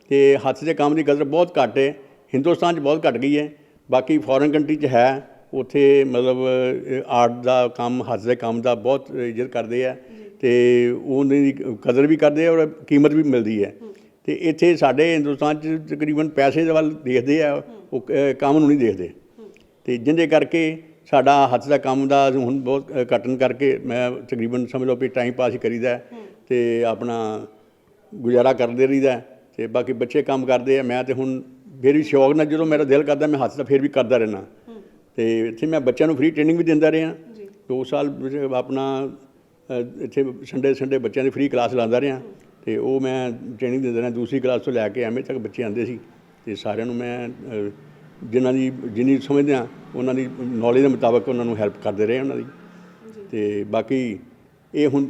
ਤੇ ਹੱਥ ਦੇ ਕੰਮ ਦੀ ਕਦਰ ਬਹੁਤ ਘੱਟ ਹੈ। ਹਿੰਦੁਸਤਾਨ 'ਚ ਬਹੁਤ ਘਟ ਗਈ ਹੈ। ਬਾਕੀ ਫੋਰਨ ਕੰਟਰੀ 'ਚ ਹੈ। ਉੱਥੇ ਮਤਲਬ ਆਰਟ ਦਾ ਕੰਮ ਹੱਥ ਦੇ ਕੰਮ ਦਾ ਬਹੁਤ ਇੱਜ਼ਤ ਕਰਦੇ ਆ ਤੇ ਉਹਦੀ ਦੀ ਕਦਰ ਵੀ ਕਰਦੇ ਆ ਔਰ ਕੀਮਤ ਵੀ ਮਿਲਦੀ ਹੈ। ਤੇ ਇੱਥੇ ਸਾਡੇ ਹਿੰਦੁਸਤਾਨ 'ਚ ਤਕਰੀਬਨ ਪੈਸੇ ਦੇ ਵੱਲ ਦੇਖਦੇ ਆ ਉਹ ਕੰਮ ਨੂੰ ਨਹੀਂ ਦੇਖਦੇ। ਤੇ ਜਿਹਦੇ ਕਰਕੇ ਸਾਡਾ ਹੱਥ ਦਾ ਕੰਮ ਦਾ ਹੁਣ ਬਹੁਤ ਅ, ਘਟਣ ਕਰਕੇ ਮੈਂ ਤਕਰੀਬਨ ਸਮਝ ਲਓ ਵੀ ਟਾਈਮ ਪਾਸ ਹੀ ਕਰੀਦਾ ਤੇ ਆਪਣਾ ਗੁਜ਼ਾਰਾ ਕਰਦੇ ਰਹੀਦਾ ਤੇ ਬਾਕੀ ਬੱਚੇ ਕੰਮ ਕਰਦੇ ਆ। ਮੈਂ ਤੇ ਹੁਣ ਫਿਰ ਵੀ ਸ਼ੌਕ ਨਾਲ ਜਦੋਂ ਮੇਰਾ ਦਿਲ ਕਰਦਾ ਮੈਂ ਹੱਥ ਦਾ ਫਿਰ ਵੀ ਕਰਦਾ ਰਹਿਣਾ ਤੇ ਇੱਥੇ ਮੈਂ ਬੱਚਿਆਂ ਨੂੰ ਫ੍ਰੀ ਟ੍ਰੇਨਿੰਗ ਵੀ ਦਿੰਦਾ ਰਿਹਾ। ਦੋ ਸਾਲ ਆਪਣਾ ਇੱਥੇ ਸੰਡੇ ਸੰਡੇ ਬੱਚਿਆਂ ਦੀ ਫ੍ਰੀ ਕਲਾਸ ਲਾਉਂਦਾ ਰਿਹਾ ਤੇ ਉਹ ਮੈਂ ਟ੍ਰੇਨਿੰਗ ਦਿੰਦਾ ਰਿਹਾ। ਦੂਸਰੀ ਕਲਾਸ ਤੋਂ ਲੈ ਕੇ ਐਮਏ ਤੱਕ ਬੱਚੇ ਆਉਂਦੇ ਸੀ ਤੇ ਸਾਰਿਆਂ ਨੂੰ ਮੈਂ ਜਿਨ੍ਹਾਂ ਦੀ ਜਿੰਨੀ ਸਮਝਦੇ ਆ ਉਹਨਾਂ ਦੀ ਨੌਲੇਜ ਦੇ ਮੁਤਾਬਕ ਉਹਨਾਂ ਨੂੰ ਹੈਲਪ ਕਰਦੇ ਰਹੇ ਉਹਨਾਂ ਦੀ। ਤੇ ਬਾਕੀ ਇਹ ਹੁਣ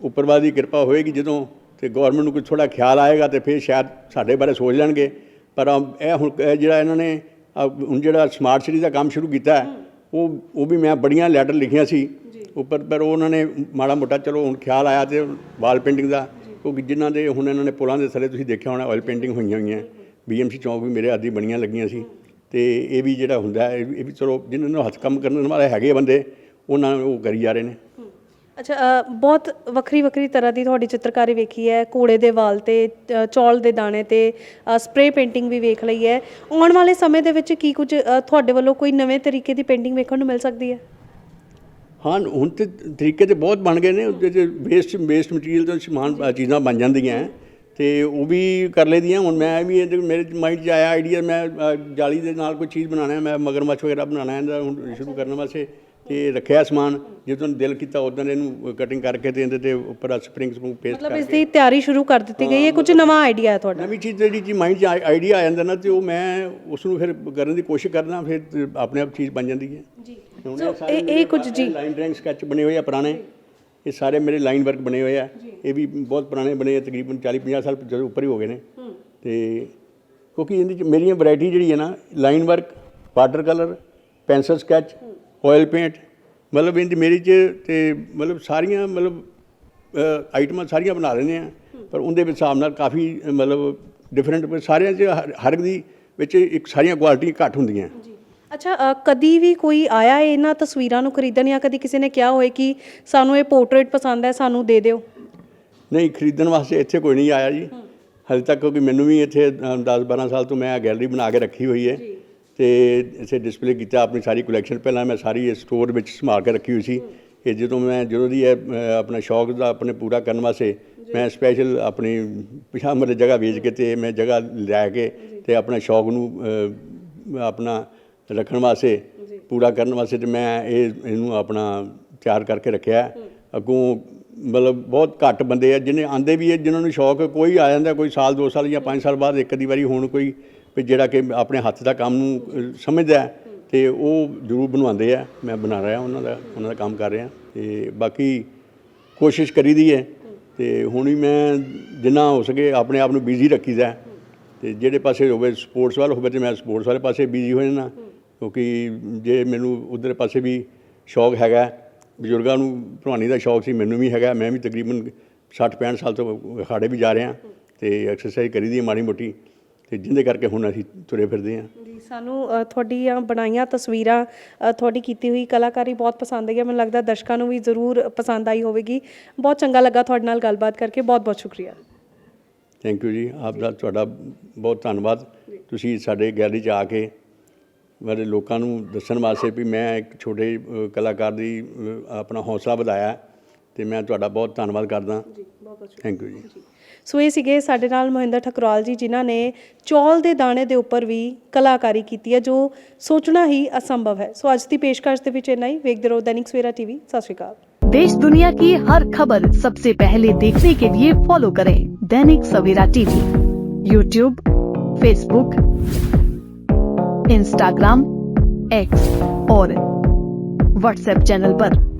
ਉੱਪਰਵਾਦ ਦੀ ਕਿਰਪਾ ਹੋਏਗੀ ਜਦੋਂ ਤੇ ਗਵਰਨਮੈਂਟ ਨੂੰ ਕੋਈ ਥੋੜਾ ਖਿਆਲ ਆਏਗਾ ਤੇ ਫਿਰ ਸ਼ਾਇਦ ਸਾਡੇ ਬਾਰੇ ਸੋਚ ਲੈਣਗੇ। ਪਰ ਇਹ ਹੁਣ ਜਿਹੜਾ ਇਹਨਾਂ ਨੇ ਹੁਣ ਜਿਹੜਾ ਸਮਾਰਟ ਸਿਟੀ ਦਾ ਕੰਮ ਸ਼ੁਰੂ ਕੀਤਾ ਹੈ, ਉਹ ਉਹ ਵੀ ਮੈਂ ਬੜੀਆਂ ਲੈਟਰ ਲਿਖੀਆਂ ਸੀ। ਉੱਪਰ ਪਰ ਉਹਨਾਂ ਨੇ ਮਾੜਾ ਮੋਟਾ ਚਲੋ ਹੁਣ ਖਿਆਲ ਆਇਆ ਤੇ ਵਾਲ ਪੇਂਟਿੰਗ ਦਾ ਕਿਉਂਕਿ ਜਿਨ੍ਹਾਂ ਦੇ ਹੁਣ ਇਹਨਾਂ ਨੇ ਪੁਲਾਂ ਦੇ ਥੱਲੇ ਤੁਸੀਂ ਦੇਖਿਆ ਹੋਣਾ ਆਇਲ ਪੇਂਟਿੰਗ ਹੋਈਆਂ ਹੋਈਆਂ। ਬੀਐਮਸੀ ਚੌਂਕ ਵੀ ਮੇਰੇ ਆਦੀ ਬਣੀਆਂ ਲੱਗੀਆਂ ਸੀ। ਤੇ ਇਹ ਵੀ ਜਿਹੜਾ ਹੁੰਦਾ ਇਹ ਵੀ ਚਲੋ ਜਿਨ੍ਹਾਂ ਨੂੰ ਹੱਥ ਕੰਮ ਕਰਨ ਵਾਲੇ ਹੈਗੇ ਬੰਦੇ ਉਹਨਾਂ ਨੂੰ ਉਹ ਕਰੀ ਜਾ ਰਹੇ ਨੇ। ਅੱਛਾ ਅ, ਬਹੁਤ ਵੱਖਰੀ ਵੱਖਰੀ ਤਰ੍ਹਾਂ ਦੀ ਤੁਹਾਡੀ ਚਿੱਤਰਕਾਰੀ ਵੇਖੀ ਹੈ ਘੋੜੇ ਦੇ ਵਾਲ ਤੇ ਅ, ਚੌਲ ਦੇ ਦਾਣੇ ਤੇ ਸਪਰੇ ਪੇਂਟਿੰਗ ਵੀ ਵੇਖ ਲਈ ਹੈ। ਆਉਣ ਵਾਲੇ ਸਮੇਂ ਦੇ ਵਿੱਚ ਕੀ ਕੁਝ ਅ, ਤੁਹਾਡੇ ਵੱਲੋਂ ਕੋਈ ਨਵੇਂ ਤਰੀਕੇ ਦੀ ਪੇਂਟਿੰਗ ਵੇਖਣ ਨੂੰ ਮਿਲ ਸਕਦੀ ਹੈ? ਹਾਂ ਹੁਣ ਤੇ ਤਰੀਕੇ ਤੇ ਬਹੁਤ ਬਣ ਗਏ ਨੇ ਉਹਦੇ ਚ ਵੇਸਟ ਵੇਸਟ ਮਟੀਰੀਅਲ ਤੋਂ ਸਮਾਨ ਅ, ਚੀਜ਼ਾਂ ਬਣ ਜਾਂਦੀਆਂ ਹੈ। ਤੇ ਉਹ ਵੀ ਕਰ ਲਈਦੀਆਂ ਹੁਣ ਮੈਂ ਵੀ ਇਹਦੇ ਮੇਰੇ ਮਾਈਂਡ 'ਚ ਆਇਆ ਆਈਡੀਆ ਮੈਂ ਅ, ਜਾਲੀ ਦੇ ਨਾਲ ਕੋਈ ਚੀਜ਼ ਬਣਾਉਣਾ ਹੈ ਮੈਂ ਮਗਰਮੱਛ ਵਗੈਰਾ ਬਣਾਉਣਾ ਹੈ ਇਹਦਾ ਹੁਣ ਸ਼ੁਰੂ ਕਰਨ ਵਾਸਤੇ। ਤੇ ਰੱਖਿਆ ਸਮਾਨ ਜਦੋਂ ਦਿਲ ਕੀਤਾ ਉਦੋਂ ਇਹਨੂੰ ਕਟਿੰਗ ਕਰਕੇ ਤੇ ਇਹਦੇ ਤੇ ਉੱਪਰ ਸਪਰਿੰਗ ਸਪੂਨ ਪੇਸਟ ਮਤਲਬ ਇਸ ਦੀ ਤਿਆਰੀ ਸ਼ੁਰੂ ਕਰ ਦਿੱਤੀ ਗਈ ਹੈ ਕੁਝ ਨਵਾਂ ਆਈਡੀਆ ਹੈ ਤੁਹਾਡਾ? ਨਵੀਂ ਚੀਜ਼ ਜਿਹੜੀ ਜੀ ਮਾਈਂਡ 'ਚ ਆਈਡੀਆ ਆ ਜਾਂਦਾ ਨਾ ਤੇ ਉਹ ਮੈਂ ਉਸ ਨੂੰ ਫਿਰ ਕਰਨ ਦੀ ਕੋਸ਼ਿਸ਼ ਕਰਦਾ ਫਿਰ ਆਪਣੇ ਆਪ ਚੀਜ਼ ਬਣ ਜਾਂਦੀ ਹੈ। ਜੀ। ਸੋ ਇਹ ਇਹ ਕੁਝ ਜੀ। ਲਾਈਨ ਡਰਾਇੰਗ ਸਕੈਚ ਬਣੇ ਹੋਏ ਆ ਪੁਰਾਣੇ। ਇਹ ਸਾਰੇ ਮੇਰੇ ਲਾਈਨ ਵਰਕ ਬਣੇ ਹੋਏ ਆ। ਇਹ ਵੀ ਬਹੁਤ ਪੁਰਾਣੇ ਬਣੇ ਆ ਤਕਰੀਬਨ 40 50 ਸਾਲ ਜਦੋਂ ਉੱਪਰ ਹੀ ਹੋ ਗਏ ਨੇ। ਤੇ ਕਿਉਂਕਿ ਇਹਦੇ ਚ ਮੇਰੀਆਂ ਵੈਰਾਈਟੀ ਜਿਹੜੀ ਹੈ ਨਾ line work water colour pencil sketch oil paint ਮਤਲਬ ਇਹਦੀ ਮੇਰੀ ਚ ਤੇ ਮਤਲਬ ਸਾਰੀਆਂ ਮਤਲਬ ਆਈਟਮਾਂ ਸਾਰੀਆਂ ਬਣਾ ਲੈਂਦੇ ਆ ਪਰ ਉਹਦੇ ਵਿੱਚ ਹਿਸਾਬ ਨਾਲ ਕਾਫੀ ਮਤਲਬ ਡਿਫਰੈਂਟ ਸਾਰਿਆਂ ਚ ਹਰ- ਇੱਕ ਦੀ ਵਿੱਚ ਇੱਕ ਸਾਰੀਆਂ ਕੁਆਲਿਟੀਆਂ ਘੱਟ ਹੁੰਦੀਆਂ। ਅੱਛਾ ਕਦੀ ਵੀ ਕੋਈ ਆਇਆ ਇਹਨਾਂ ਤਸਵੀਰਾਂ ਨੂੰ ਖਰੀਦਣ ਜਾਂ ਕਦੀ ਕਿਸੇ ਨੇ ਕਿਹਾ ਹੋਏ ਕਿ ਸਾਨੂੰ ਇਹ ਪੋਰਟਰੇਟ ਪਸੰਦ ਹੈ ਸਾਨੂੰ ਦੇ ਦਿਓ? ਨਹੀਂ ਖਰੀਦਣ ਵਾਸਤੇ ਇੱਥੇ ਕੋਈ ਨਹੀਂ ਆਇਆ ਜੀ। ਹਜੇ ਤੱਕ ਕਿਉਂਕਿ ਮੈਨੂੰ ਵੀ ਇੱਥੇ 10 12 ਸਾਲ ਤੋਂ ਮੈਂ ਗੈਲਰੀ ਬਣਾ ਕੇ ਰੱਖੀ ਹੋਈ ਹੈ। ਤੇ ਇੱਥੇ ਡਿਸਪਲੇ ਕੀਤਾ ਆਪਣੀ ਸਾਰੀ ਕਲੈਕਸ਼ਨ ਪਹਿਲਾਂ ਮੈਂ ਸਾਰੀ ਇਹ ਸਟੋਰ ਵਿੱਚ ਸੰਭਾਲ ਕੇ ਰੱਖੀ ਹੋਈ ਸੀ। ਇਹ ਜਦੋਂ ਮੈਂ ਜਦੋਂ ਦੀ ਇਹ ਆਪਣਾ ਸ਼ੌਕ ਦਾ ਆਪਣੇ ਪੂਰਾ ਕਰਨ ਵਾਸਤੇ ਮੈਂ ਸਪੈਸ਼ਲ ਆਪਣੀ ਪਿਛਾਂ ਮਰੇ ਜਗ੍ਹਾ ਵੇਚ ਕੇ ਤੇ ਮੈਂ ਜਗ੍ਹਾ ਲੈ ਕੇ ਤੇ ਆਪਣੇ ਸ਼ੌਕ ਨੂੰ ਆਪਣਾ ਰੱਖਣ ਵਾਸਤੇ ਪੂਰਾ ਕਰਨ ਵਾਸਤੇ ਤੇ ਮੈਂ ਇਹ ਇਹਨੂੰ ਆਪਣਾ ਤਿਆਰ ਕਰਕੇ ਰੱਖਿਆ। ਅੱਗੋਂ ਮਤਲਬ ਬਹੁਤ ਘੱਟ ਬੰਦੇ ਆ ਜਿਹਨੇ ਆਂਦੇ ਵੀ ਹੈ ਜਿਨ੍ਹਾਂ ਨੂੰ ਸ਼ੌਕ ਕੋਈ ਆ ਜਾਂਦਾ ਕੋਈ ਸਾਲ ਦੋ ਸਾਲ ਜਾਂ ਪੰਜ ਸਾਲ ਬਾਅਦ ਇੱਕ ਅੱਧੀ ਵਾਰੀ ਹੁਣ ਕੋਈ ਵੀ ਜਿਹੜਾ ਕਿ ਆਪਣੇ ਹੱਥ ਦਾ ਕੰਮ ਨੂੰ ਸਮਝਦਾ ਹੈ ਤੇ ਉਹ ਜ਼ਰੂਰ ਬਣਵਾਉਂਦੇ ਆ। ਮੈਂ ਬਣਾ ਰਿਹਾ ਉਹਨਾਂ ਦਾ ਉਹਨਾਂ ਦਾ ਕੰਮ ਕਰ ਰਿਹਾ। ਤੇ ਬਾਕੀ ਕੋਸ਼ਿਸ਼ ਕਰੀਦੀ ਹੈ ਤੇ ਹੁਣ ਹੀ ਮੈਂ ਜਿੰਨਾ ਹੋ ਸਕੇ ਆਪਣੇ ਆਪ ਨੂੰ ਬਿਜ਼ੀ ਰੱਖੀਦਾ ਹੈ। ਤੇ ਜਿਹੜੇ ਪਾਸੇ ਹੋਵੇ ਸਪੋਰਟਸ ਵੱਲ, ਹੋਵੇ ਤੇ ਮੈਂ ਸਪੋਰਟਸ ਵਾਲੇ ਪਾਸੇ ਬਿਜ਼ੀ ਹੋ ਜਾਣਾ ਕਿਉਂਕਿ ਜੇ ਮੈਨੂੰ ਉਧਰ ਪਾਸੇ ਵੀ ਸ਼ੌਕ ਹੈਗਾ, ਬਜ਼ੁਰਗਾਂ ਨੂੰ ਭਲਵਾਨੀ ਦਾ ਸ਼ੌਕ ਸੀ, ਮੈਨੂੰ ਵੀ ਹੈਗਾ। ਮੈਂ ਵੀ ਤਕਰੀਬਨ 60 65 ਸਾਲ ਤੋਂ ਅਖਾੜੇ ਵੀ ਜਾ ਰਿਹਾ। ਤੇ ਐਕਸਰਸਾਈਜ਼ ਕਰੀਦੀ ਹੈ ਮਾੜੀ ਮੋਟੀ। ਤੇ ਜਿਹਦੇ ਕਰਕੇ ਹੁਣ ਅਸੀਂ ਤੁਰੇ ਫਿਰਦੇ ਹਾਂ। ਜੀ ਸਾਨੂੰ ਅ, ਤੁਹਾਡੀਆਂ ਬਣਾਈਆਂ ਤਸਵੀਰਾਂ ਅ, ਤੁਹਾਡੀ ਕੀਤੀ ਹੋਈ ਕਲਾਕਾਰੀ ਬਹੁਤ ਪਸੰਦ ਆਈ ਹੈ। ਮੈਨੂੰ ਲੱਗਦਾ ਦਰਸ਼ਕਾਂ ਨੂੰ ਵੀ ਜ਼ਰੂਰ ਪਸੰਦ ਆਈ ਹੋਵੇਗੀ। ਬਹੁਤ ਚੰਗਾ ਲੱਗਾ ਤੁਹਾਡੇ ਨਾਲ ਗੱਲਬਾਤ ਕਰਕੇ। ਬਹੁਤ ਬਹੁਤ ਸ਼ੁਕਰੀਆ। ਥੈਂਕ ਯੂ ਜੀ। ਆਪ ਦਾ ਤੁਹਾਡਾ ਬਹੁਤ ਧੰਨਵਾਦ। ਤੁਸੀਂ ਸਾਡੇ ਗੈਲਰੀ 'ਚ ਆ ਕੇ ਮੇਰੇ ਲੋਕਾਂ ਨੂੰ ਦੱਸਣ ਵਾਸਤੇ ਵੀ ਮੈਂ ਇੱਕ ਛੋਟੇ ਅ, ਕਲਾਕਾਰ ਦੀ ਅ, ਆਪਣਾ ਹੌਸਲਾ ਵਧਾਇਆ। ਹੈ ਤੇ ਮੈਂ ਤੁਹਾਡਾ ਬਹੁਤ ਧੰਨਵਾਦ ਕਰਦਾ ਜੀ ਬਹੁਤ ਬਹੁਤ ਥੈਂਕ ਯੂ ਜੀ ਸੋ ਇਹ ਸੀਗੇ ਸਾਡੇ ਨਾਲ ਮਹਿੰਦਰ ਠਕਰਾਲ ਜੀ ਜਿਨ੍ਹਾਂ ਨੇ ਚੌਲ ਦੇ ਦਾਣੇ ਦੇ ਉੱਪਰ ਵੀ ਕਲਾਕਾਰੀ ਕੀਤੀ ਹੈ ਜੋ ਸੋਚਣਾ ਹੀ ਅਸੰਭਵ ਹੈ ਸੋ ਅੱਜ ਦੀ ਪੇਸ਼ਕਸ਼ ਦੇ ਵਿੱਚ ਇੰਨਾ ਹੀ ਵੇਖਦੇ ਰਹੋ ਦੈਨਿਕ ਸਵੇਰਾ ਟੀਵੀ ਸਤਿ ਸ਼੍ਰੀ ਅਕਾਲ देश दुनिया की हर खबर सबसे पहले देखने के लिए फॉलो करें Dainik Savera TV YouTube Facebook Instagram X और व्हाट्सएप चैनल पर।